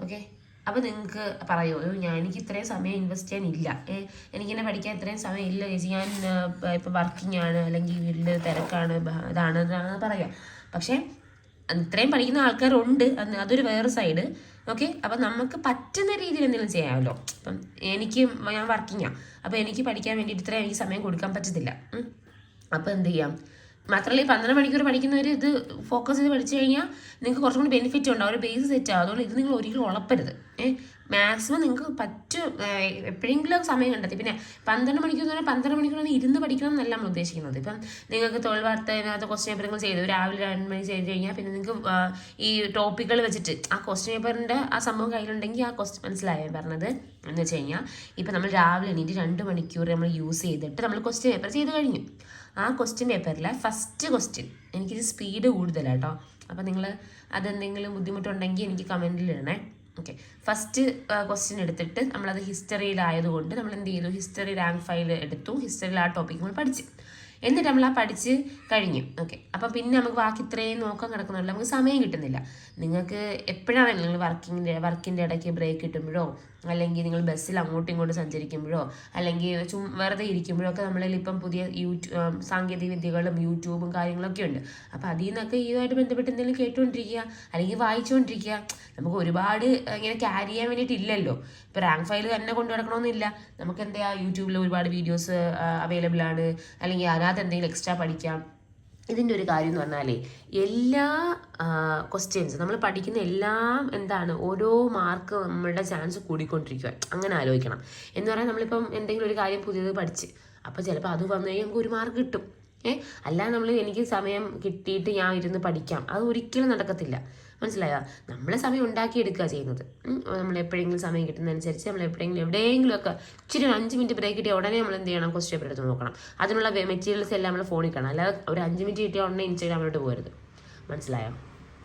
ഓക്കെ. അപ്പോൾ നിങ്ങൾക്ക് പറയോ "അയ്യോ, ഞാൻ എനിക്ക് ഇത്രയും സമയം ഇൻവെസ്റ്റ് ചെയ്യാനില്ല. എനിക്കിങ്ങനെ പഠിക്കാൻ ഇത്രയും സമയം ഇല്ല ചേച്ചി. ഞാൻ ഇപ്പോൾ വർക്കിംഗ് ആണ് അല്ലെങ്കിൽ വീട്ടിൽ തിരക്കാണ് ഇതാണ് ഇതാണ് പറയാം. പക്ഷേ ഇത്രയും പഠിക്കുന്ന ആൾക്കാരുണ്ട്. അത് അതൊരു വേറെ സൈഡ്. ഓക്കെ? അപ്പം നമുക്ക് പറ്റുന്ന രീതിയിൽ എന്തെങ്കിലും ചെയ്യാമല്ലോ. അപ്പം എനിക്ക് ഞാൻ വർക്കിങ്ങാണ് അപ്പോൾ എനിക്ക് പഠിക്കാൻ വേണ്ടിയിട്ട് ഇത്രയും എനിക്ക് സമയം കൊടുക്കാൻ പറ്റത്തില്ല. അപ്പൊ അപ്പോൾ എന്ത് ചെയ്യാം? മാത്രമല്ല ഈ പന്ത്രണ്ട് മണിക്കൂർ പഠിക്കുന്നവർ ഇത് ഫോക്കസ് ചെയ്ത് പഠിച്ചു കഴിഞ്ഞാൽ നിങ്ങൾക്ക് കുറച്ചും കൂടി ബെനിഫിറ്റ് ഉണ്ടാവും. ഒരു ബേസ് സെറ്റ് ആവും. അതുകൊണ്ട് ഇത് നിങ്ങൾ ഒരിക്കലും ഉളപ്പരുത്. ഏഹ് മാക്സിമം നിങ്ങൾക്ക് പറ്റും എപ്പോഴെങ്കിലും സമയം കണ്ടെത്തി. പിന്നെ പന്ത്രണ്ട് മണിക്കൂർ എന്ന് പറഞ്ഞാൽ പന്ത്രണ്ട് മണിക്കൂറാണ് ഇരുന്ന് പഠിക്കണം എന്നല്ല നമ്മൾ ഉദ്ദേശിക്കുന്നത്. ഇപ്പം നിങ്ങൾക്ക് തൊഴിൽ വാർത്തതിനകത്ത് ക്വസ്റ്റ്യൻ പേപ്പർ നിങ്ങൾ ചെയ്തു രാവിലെ രണ്ട് മണി ചെയ്ത് കഴിഞ്ഞാൽ പിന്നെ നിങ്ങൾക്ക് ഈ ടോപ്പിക്കുകൾ വെച്ചിട്ട് ആ ക്വസ്റ്റ്യൻ പേപ്പറിന്റെ ആ സംഭവം കയ്യിലുണ്ടെങ്കിൽ ആ ക്വസ്റ്റ്യൻ മനസ്സിലായ പറഞ്ഞത്? എന്ന് വെച്ച് കഴിഞ്ഞാൽ ഇപ്പം നമ്മൾ രാവിലെ എണീറ്റ് രണ്ട് മണിക്കൂർ നമ്മൾ യൂസ് ചെയ്തിട്ട് നമ്മൾ ക്വസ്റ്റ്യൻ പേപ്പർ ചെയ്ത് കഴിഞ്ഞു. ആ ക്വസ്റ്റ്യൻ പേപ്പറിലെ ഫസ്റ്റ് ക്വസ്റ്റ്യൻ എനിക്കിത് സ്പീഡ് കൂടുതലാണ് കേട്ടോ അപ്പോൾ നിങ്ങൾ അതെന്തെങ്കിലും ബുദ്ധിമുട്ടുണ്ടെങ്കിൽ എനിക്ക് കമന്റിൽ ഇടണേ. ഓക്കെ ഫസ്റ്റ് ക്വസ്റ്റ്യൻ എടുത്തിട്ട് നമ്മളത് ഹിസ്റ്ററിയിലായതുകൊണ്ട് നമ്മൾ എന്ത് ചെയ്തു ഹിസ്റ്ററി റാങ്ക് ഫയൽ എടുത്തു ഹിസ്റ്ററിയിൽ ആ ടോപ്പിക് നമ്മൾ പഠിച്ചു. എന്നിട്ട് നമ്മൾ ആ പഠിച്ച് കഴിഞ്ഞു. ഓക്കെ അപ്പം പിന്നെ നമുക്ക് ബാക്കി ഇത്രയും നോക്കാൻ കിടക്കുന്നുള്ളൂ നമുക്ക് സമയം കിട്ടുന്നില്ല. നിങ്ങൾക്ക് എപ്പോഴാണെങ്കിലും നിങ്ങൾ വർക്കിങ്ങിന്റെ വർക്കിന്റെ ഇടയ്ക്ക് ബ്രേക്ക് കിട്ടുമ്പോഴോ അല്ലെങ്കിൽ നിങ്ങൾ ബസ്സിൽ അങ്ങോട്ടും ഇങ്ങോട്ടും സഞ്ചരിക്കുമ്പോഴോ അല്ലെങ്കിൽ ചും വെറുതെ ഇരിക്കുമ്പോഴോ ഒക്കെ നമ്മളിൽ ഇപ്പം പുതിയ യൂട്യൂബ് സാങ്കേതിക വിദ്യകളും യൂട്യൂബും കാര്യങ്ങളൊക്കെ ഉണ്ട്. അപ്പോൾ അതിൽ നിന്നൊക്കെ ഇതുമായിട്ട് ബന്ധപ്പെട്ട് എന്തെങ്കിലും കേട്ടുകൊണ്ടിരിക്കുക അല്ലെങ്കിൽ വായിച്ചുകൊണ്ടിരിക്കുക നമുക്ക് ഒരുപാട് ഇങ്ങനെ ക്യാരി ചെയ്യാൻ വേണ്ടിയിട്ടില്ലല്ലോ ഇപ്പോൾ റാങ്ക് ഫയൽ തന്നെ കൊണ്ടു നടക്കണമെന്നില്ല നമുക്ക് എന്താ യൂട്യൂബിൽ ഒരുപാട് വീഡിയോസ് അവൈലബിൾ ആണ്. അല്ലെങ്കിൽ അതിനകത്ത് എന്തെങ്കിലും എക്സ്ട്രാ പഠിക്കാം. ഇതിന്റെ ഒരു കാര്യം എന്ന് പറഞ്ഞാൽ എല്ലാ ക്വസ്റ്റ്യൻസ് നമ്മൾ പഠിക്കുന്ന എല്ലാം എന്താണ് ഓരോ മാർക്ക് നമ്മളുടെ ചാൻസ് കൂടിക്കൊണ്ടിരിക്കുക അങ്ങനെ ആലോചിക്കണം. എന്ന് പറഞ്ഞാൽ നമ്മളിപ്പം എന്തെങ്കിലും ഒരു കാര്യം പുതിയത് പഠിച്ച് അപ്പോൾ ചിലപ്പോൾ അത് വന്നു കഴിഞ്ഞാൽ നമുക്ക് ഒരു മാർക്ക് കിട്ടും. ഏ? അല്ലാതെ നമ്മൾ എനിക്ക് സമയം കിട്ടിയിട്ട് ഞാൻ ഇരുന്ന് പഠിക്കാം. അത് ഒരിക്കലും നടക്കത്തില്ല. മനസ്സിലായോ? നമ്മൾ സമയം ഉണ്ടാക്കിയെടുക്കുക ചെയ്യുന്നത്. നമ്മൾ എപ്പോഴെങ്കിലും സമയം കിട്ടുന്നതനുസരിച്ച് നമ്മൾ എപ്പോഴെങ്കിലും എവിടെയെങ്കിലും ഒക്കെ ഇച്ചിരി അഞ്ച് മിനിറ്റ് ബ്രേക്ക് കിട്ടിയ ഉടനെ നമ്മൾ എന്ത് ചെയ്യണം? ക്വസ്റ്റ്യൻ പേപ്പർ എടുത്ത് നോക്കണം. അതിനുള്ള മെറ്റീരിയൽസ് എല്ലാം നമ്മൾ ഫോണിൽ കാണാം അല്ലാതെ ഒരു അഞ്ച് മിനിറ്റ് കിട്ടിയ ഉടനെ ഇൻസ്റ്റാഗ്രാമിലോട്ട് പോകരുത് മനസ്സിലായോ?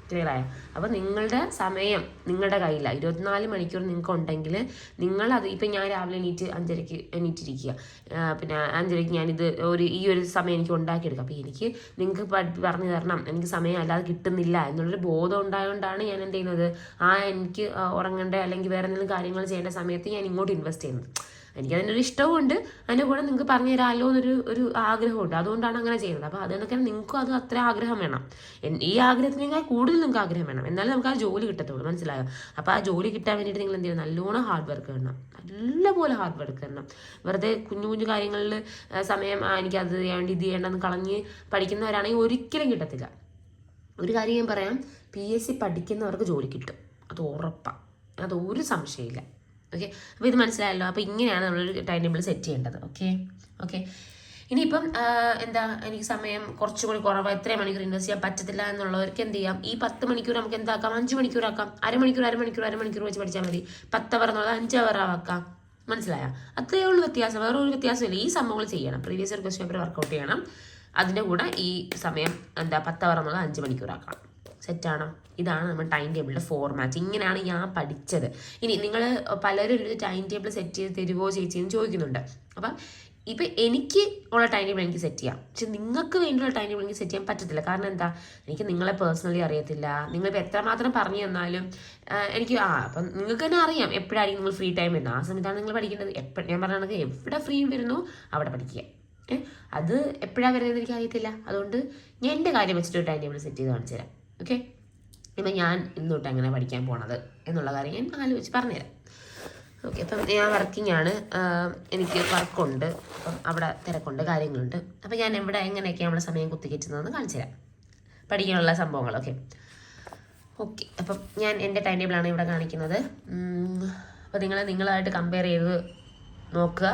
ക്ലിയർ ആയോ അപ്പോൾ നിങ്ങളുടെ സമയം നിങ്ങളുടെ കയ്യിലാണ് ഇരുപത്തിനാല് മണിക്കൂർ നിങ്ങൾക്ക് ഉണ്ടെങ്കിൽ നിങ്ങൾ അത് ഇപ്പം ഞാൻ രാവിലെ എണീറ്റ് അഞ്ചരയ്ക്ക് എണീറ്റിരിക്കുക. പിന്നെ അഞ്ചരയ്ക്ക് ഞാനിത് ഒരു ഈ ഒരു സമയം എനിക്ക് ഉണ്ടാക്കിയെടുക്കാം. അപ്പോൾ എനിക്ക് നിങ്ങൾക്ക് പറഞ്ഞു തരണം. എനിക്ക് സമയം അല്ലാതെ കിട്ടുന്നില്ല എന്നുള്ളൊരു ബോധം ഉണ്ടായതുകൊണ്ടാണ് ഞാൻ എന്ത് ചെയ്യുന്നത് ആ എനിക്ക് ഉറങ്ങേണ്ട അല്ലെങ്കിൽ വേറെ എന്തെങ്കിലും കാര്യങ്ങൾ ചെയ്യേണ്ട സമയത്ത് ഞാൻ ഇങ്ങോട്ട് ഇൻവെസ്റ്റ് ചെയ്യുന്നത്. എനിക്ക് അതിനൊരു ഇഷ്ടവുമുണ്ട്. അതിന്റെ കൂടെ നിങ്ങൾക്ക് പറഞ്ഞു തരാമല്ലോ എന്നൊരു ഒരു ആഗ്രഹമുണ്ട്. അതുകൊണ്ടാണ് അങ്ങനെ ചെയ്യുന്നത് അപ്പോൾ അതെന്നൊക്കെ നിങ്ങൾക്കും അത് അത്ര ആഗ്രഹം വേണം. ഈ ആഗ്രഹത്തിനേക്കാൾ കൂടുതൽ നിങ്ങൾക്ക് ആഗ്രഹം വേണം. എന്നാലും നമുക്ക് ആ ജോലി കിട്ടത്തുള്ളൂ. മനസ്സിലായോ? അപ്പോൾ ആ ജോലി കിട്ടാൻ വേണ്ടിയിട്ട് നിങ്ങൾ എന്ത് ചെയ്യണം? നല്ലോണം ഹാർഡ് വർക്ക് ചെയ്യണം നല്ലപോലെ ഹാർഡ് വർക്ക് ചെയ്യണം വെറുതെ കുഞ്ഞു കുഞ്ഞു കാര്യങ്ങളിൽ സമയം എനിക്ക് അത് ചെയ്യേണ്ട ഇത് ചെയ്യേണ്ടെന്ന് കളഞ്ഞ് പഠിക്കുന്നവരാണെങ്കിൽ ഒരിക്കലും കിട്ടത്തില്ല. ഒരു കാര്യം ഞാൻ പറയാം. പി എസ് സി പഠിക്കുന്നവർക്ക് ജോലി കിട്ടും. അത് ഉറപ്പാണ് അത് ഒരു സംശയമില്ല ഓക്കെ അപ്പോൾ ഇത് മനസ്സിലായല്ലോ. അപ്പോൾ ഇങ്ങനെയാണ് നമ്മളൊരു ടൈം ടേബിൾ സെറ്റ് ചെയ്യേണ്ടത്. ഓക്കെ ഓക്കെ ഇനിയിപ്പം എന്താ എനിക്ക് സമയം കുറച്ചും കൂടി ഇത്രയും മണിക്കൂർ ഇൻവെസ്റ്റ് ചെയ്യാൻ പറ്റത്തില്ല എന്നുള്ളവർക്ക് എന്ത് ചെയ്യാം? ഈ പത്ത് മണിക്കൂർ നമുക്ക് എന്താക്കാം? അഞ്ച് മണിക്കൂറാക്കാം അരമണിക്കൂർ അരമണിക്കൂർ അരമണിക്കൂർ വെച്ച് പഠിച്ചാൽ മതി. പത്ത് അവർ എന്നുള്ളത് അഞ്ച് അവർ ആക്കാം. മനസ്സിലായോ? അത്രയേ ഉള്ളൂ വ്യത്യാസം. വേറെ ഒരു വ്യത്യാസമില്ല ഈ സംഭവങ്ങൾ ചെയ്യണം. Previous year question paper work out ചെയ്യണം. അതിന്റെ കൂടെ ഈ സമയം എന്താ പത്ത് അവർ എന്നുള്ളത് അഞ്ച് മണിക്കൂറാക്കണം സെറ്റാണോ. ഇതാണ് നമ്മുടെ ടൈം ടേബിളിന്റെ ഫോർമാറ്റ് ഇങ്ങനെയാണ് ഞാൻ പഠിച്ചത്. ഇനി നിങ്ങൾ പലരും ഒരു ടൈം ടേബിൾ സെറ്റ് ചെയ്ത് തരുമോ ചേച്ചി എന്ന് ചോദിക്കുന്നുണ്ട്. അപ്പം ഇപ്പം എനിക്ക് ഉള്ള ടൈം ടേബിൾ എനിക്ക് സെറ്റ് ചെയ്യാം. പക്ഷെ നിങ്ങൾക്ക് വേണ്ടിയുള്ള ടൈം ടേബിൾ എനിക്ക് സെറ്റ് ചെയ്യാൻ പറ്റത്തില്ല. കാരണം എന്താ? എനിക്ക് നിങ്ങളെ പേഴ്സണലി അറിയത്തില്ല. നിങ്ങളിപ്പോൾ എത്രമാത്രം പറഞ്ഞു തന്നാലും എനിക്ക് ആ അപ്പം നിങ്ങൾക്ക് തന്നെ അറിയാം എപ്പോഴായിരിക്കും നിങ്ങൾ ഫ്രീ ടൈം വരുന്നത്. ആ സമയത്താണ് നിങ്ങൾ പഠിക്കേണ്ടത്. എപ്പോഴും ഞാൻ പറയണത് എവിടെ ഫ്രീ വരുന്നു അവിടെ പഠിക്കുക. അത് എപ്പോഴാണ് വരുന്നത് എനിക്ക് അറിയത്തില്ല അതുകൊണ്ട് ഞാൻ എന്റെ കാര്യം വെച്ചിട്ട് ടൈം ടേബിൾ സെറ്റ് ചെയ്ത് കാണിച്ചു തരാം. ഓക്കെ ഇപ്പം ഞാൻ ഇന്ന് തൊട്ട് എങ്ങനെ പഠിക്കാൻ പോണത് എന്നുള്ള കാര്യം ഞാൻ ആലോചിച്ച് പറഞ്ഞുതരാം. ഓക്കെ അപ്പം ഞാൻ വർക്കിംഗ് ആണ്. എനിക്ക് വർക്കുണ്ട് അപ്പം അവിടെ തിരക്കുണ്ട് കാര്യങ്ങളുണ്ട്. അപ്പം ഞാൻ എവിടെ എങ്ങനെയൊക്കെ നമ്മുടെ സമയം കുത്തിക്കിച്ചതെന്ന് കാണിച്ചു തരാം പഠിക്കാനുള്ള സംഭവങ്ങളൊക്കെ ഓക്കെ അപ്പം ഞാൻ എന്റെ ടൈം ടേബിളാണ് ഇവിടെ കാണിക്കുന്നത്. അപ്പോൾ നിങ്ങൾ നിങ്ങളായിട്ട് കമ്പയർ ചെയ്ത് നോക്കുക.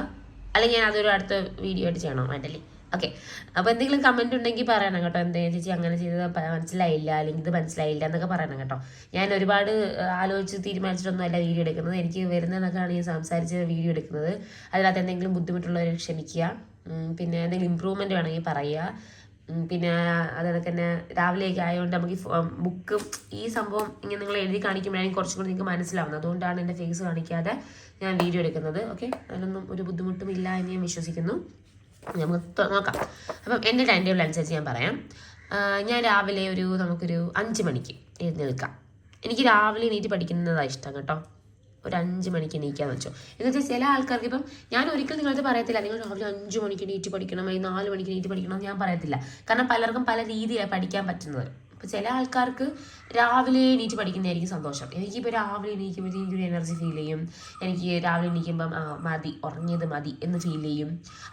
അല്ലെങ്കിൽ ഞാൻ അതൊരു അടുത്ത വീഡിയോ ആയിട്ട് ചെയ്യണം വേണ്ടല്ലേ ഓക്കെ അപ്പോൾ എന്തെങ്കിലും കമന്റ് ഉണ്ടെങ്കിൽ പറയണം കേട്ടോ. എന്താ ചേച്ചി അങ്ങനെ ചെയ്തത്? മനസ്സിലായില്ല. അല്ലെങ്കിൽ ഇത് മനസ്സിലായില്ല എന്നൊക്കെ പറയണം കേട്ടോ. ഞാൻ ഒരുപാട് ആലോചിച്ച് തീരുമാനിച്ചിട്ടൊന്നും അല്ല വീഡിയോ എടുക്കുന്നത്. എനിക്ക് വരുന്നതൊക്കെയാണ് ഞാൻ സംസാരിച്ച് വീഡിയോ എടുക്കുന്നത്. അതിനകത്ത് എന്തെങ്കിലും ബുദ്ധിമുട്ടുള്ളവർ ക്ഷമിക്കുക. പിന്നെ എന്തെങ്കിലും ഇമ്പ്രൂവ്മെന്റ് വേണമെങ്കിൽ പറയുക. പിന്നെ അതൊക്കെ തന്നെ രാവിലെയൊക്കെ ആയതുകൊണ്ട് നമുക്ക് ബുക്ക് ഈ സംഭവം ഇങ്ങനെ നിങ്ങൾ എഴുതി കാണിക്കുമ്പോഴാണ് കുറച്ചും കൂടി നിങ്ങൾക്ക് മനസ്സിലാവുന്നത്. അതുകൊണ്ടാണ് എന്റെ ഫേസ് കാണിക്കാതെ ഞാൻ വീഡിയോ എടുക്കുന്നത്. ഓക്കെ അതിനൊന്നും ഒരു ബുദ്ധിമുട്ടും ഇല്ല എന്ന് ഞാൻ വിശ്വസിക്കുന്നു. നമുക്ക് നോക്കാം. അപ്പം എന്റെ ടൈം ടേബിൾ അനുസരിച്ച് ഞാൻ പറയാം. ഞാൻ രാവിലെ ഒരു നമുക്കൊരു അഞ്ച് മണിക്ക് എഴുന്നേൽക്കാം. എനിക്ക് രാവിലെ എണീറ്റ് പഠിക്കുന്നതാണ് ഇഷ്ടം കേട്ടോ. ഒരു അഞ്ച് മണിക്ക് എണീക്കാന്ന് വെച്ചോ. എന്ന് വെച്ചാൽ ചില ആൾക്കാർക്ക് ഇപ്പം ഞാൻ ഒരിക്കലും നിങ്ങളത് പറയത്തില്ല നിങ്ങൾ രാവിലെ അഞ്ച് മണിക്ക് എണീറ്റ് പഠിക്കണം അല്ലെങ്കിൽ നാല് മണിക്ക് എണീറ്റ് പഠിക്കണം ഞാൻ പറയത്തില്ല. കാരണം പലർക്കും പല രീതിയിലാണ് പഠിക്കാൻ പറ്റുന്നത്. അപ്പോൾ ചില ആൾക്കാർക്ക് രാവിലെ എണീറ്റ് പഠിക്കുന്നതായിരിക്കും സന്തോഷം. എനിക്കിപ്പോൾ രാവിലെ എണീക്കുമ്പോഴത്തേക്കും എനിക്കൊരു എനർജി ഫീൽ ചെയ്യും. എനിക്ക് രാവിലെ എണീക്കുമ്പം മതി ഉറങ്ങിയത് മതി എന്ന് ഫീൽ ചെയ്യും.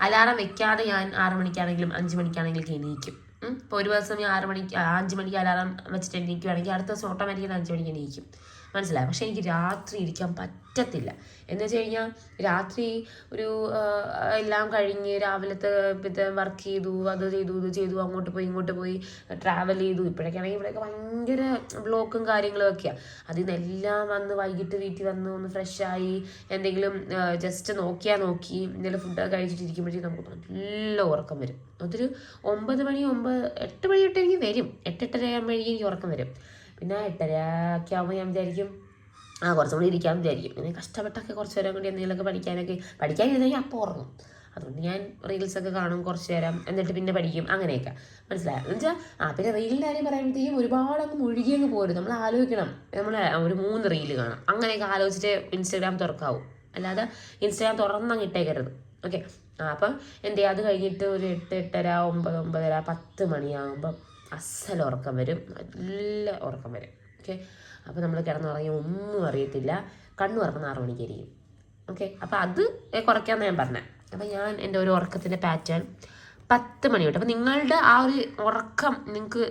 അലാറം വെക്കാതെ ഞാൻ ആറ് മണിക്കാണെങ്കിലും അഞ്ച് മണിക്കാണെങ്കിലും എണീക്കും. ഇപ്പോൾ ഒരു ദിവസം ഞാൻ ആറ് മണിക്ക് അഞ്ച് മണിക്ക് അലാറം വെച്ചിട്ട് എണീക്കുവാണെങ്കിൽ അടുത്ത ദിവസം ഓട്ടോമാറ്റിക്കലി അഞ്ച് മണിക്ക് എണീക്കും. മനസ്സിലായി? പക്ഷെ എനിക്ക് രാത്രി ഇരിക്കാൻ പറ്റത്തില്ല. എന്ന് വെച്ച് കഴിഞ്ഞാൽ രാത്രി ഒരു എല്ലാം കഴിഞ്ഞ് രാവിലത്തെ പിന്നെ വർക്ക് ചെയ്തു അത് ചെയ്തു ഇത് ചെയ്തു അങ്ങോട്ട് പോയി ഇങ്ങോട്ട് പോയി ട്രാവൽ ചെയ്തു. ഇപ്പോഴൊക്കെ ആണെങ്കിൽ ഇവിടെയൊക്കെ ഭയങ്കര ബ്ലോക്കും കാര്യങ്ങളും ഒക്കെയാണ് അതിൽ നിന്നെല്ലാം വന്ന് വൈകിട്ട് വീട്ടിൽ വന്ന് ഒന്ന് ഫ്രഷായി എന്തെങ്കിലും ജസ്റ്റ് നോക്കിയാൽ നോക്കി എന്തെങ്കിലും ഫുഡൊക്കെ കഴിച്ചിട്ടിരിക്കുമ്പോഴത്തേക്കും നമുക്ക് നല്ല ഉറക്കം വരും. അതൊരു ഒമ്പത് മണി ഒമ്പത് എട്ട് മണി തൊട്ട് എനിക്ക് വരും. എട്ടെട്ടര ആകുമ്പോഴേക്കും എനിക്ക് ഉറക്കം വരും. പിന്നെ എട്ടര ഒക്കെ ആകുമ്പോൾ ഞാൻ വിചാരിക്കും ആ കുറച്ചും കൂടി ഇരിക്കാൻ വിചാരിക്കും. പിന്നെ കഷ്ടപ്പെട്ടൊക്കെ കുറച്ച് നേരം കൂടി എന്തെങ്കിലുമൊക്കെ പഠിക്കാനൊക്കെ പഠിക്കാൻ ഇരുന്നെങ്കിൽ അപ്പോൾ ഉറങ്ങും. അതുകൊണ്ട് ഞാൻ റീൽസൊക്കെ കാണും കുറച്ച് നേരം എന്നിട്ട് പിന്നെ പഠിക്കും അങ്ങനെയൊക്കെ. മനസ്സിലായോ? എന്ന് വെച്ചാൽ ആ പിന്നെ റീലിന്റെ കാര്യം പറയുമ്പോഴത്തേക്കും ഒരുപാട് അങ്ങ് മുഴുകി അങ്ങ് പോരും. നമ്മൾ ആലോചിക്കണം. നമ്മൾ ഒരു മൂന്ന് റീൽ കാണാം. അങ്ങനെയൊക്കെ ആലോചിച്ചിട്ട് ഇൻസ്റ്റാഗ്രാം തുറക്കാവും. അല്ലാതെ ഇൻസ്റ്റാഗ്രാം തുറന്നങ്ങ് ഇട്ടേക്കരുത്. ഓക്കെ അപ്പം എന്ത് ചെയ്യുക അത് കഴിഞ്ഞിട്ട് ഒരു എട്ട് എട്ടര ഒമ്പത് ഒമ്പതര പത്ത് മണിയാകുമ്പം അസൽ ഉറക്കം വരും. നല്ല ഉറക്കം വരും. ഓക്കെ അപ്പോൾ നമ്മൾ കിടന്നുറങ്ങി ഒന്നും അറിയത്തില്ല. കണ്ണു തുറക്കുന്ന മണിക്ക് മണിക്കായിരിക്കും ഓക്കെ അപ്പോൾ അത് കുറയ്ക്കാമെന്ന് ഞാൻ പറഞ്ഞത് അപ്പോൾ ഞാൻ എന്റെ ഒരു ഉറക്കത്തിന്റെ പാറ്റേൺ പത്ത് മണി തൊട്ട്. അപ്പോൾ നിങ്ങളുടെ ആ ഒരു ഉറക്കം നിങ്ങൾക്ക്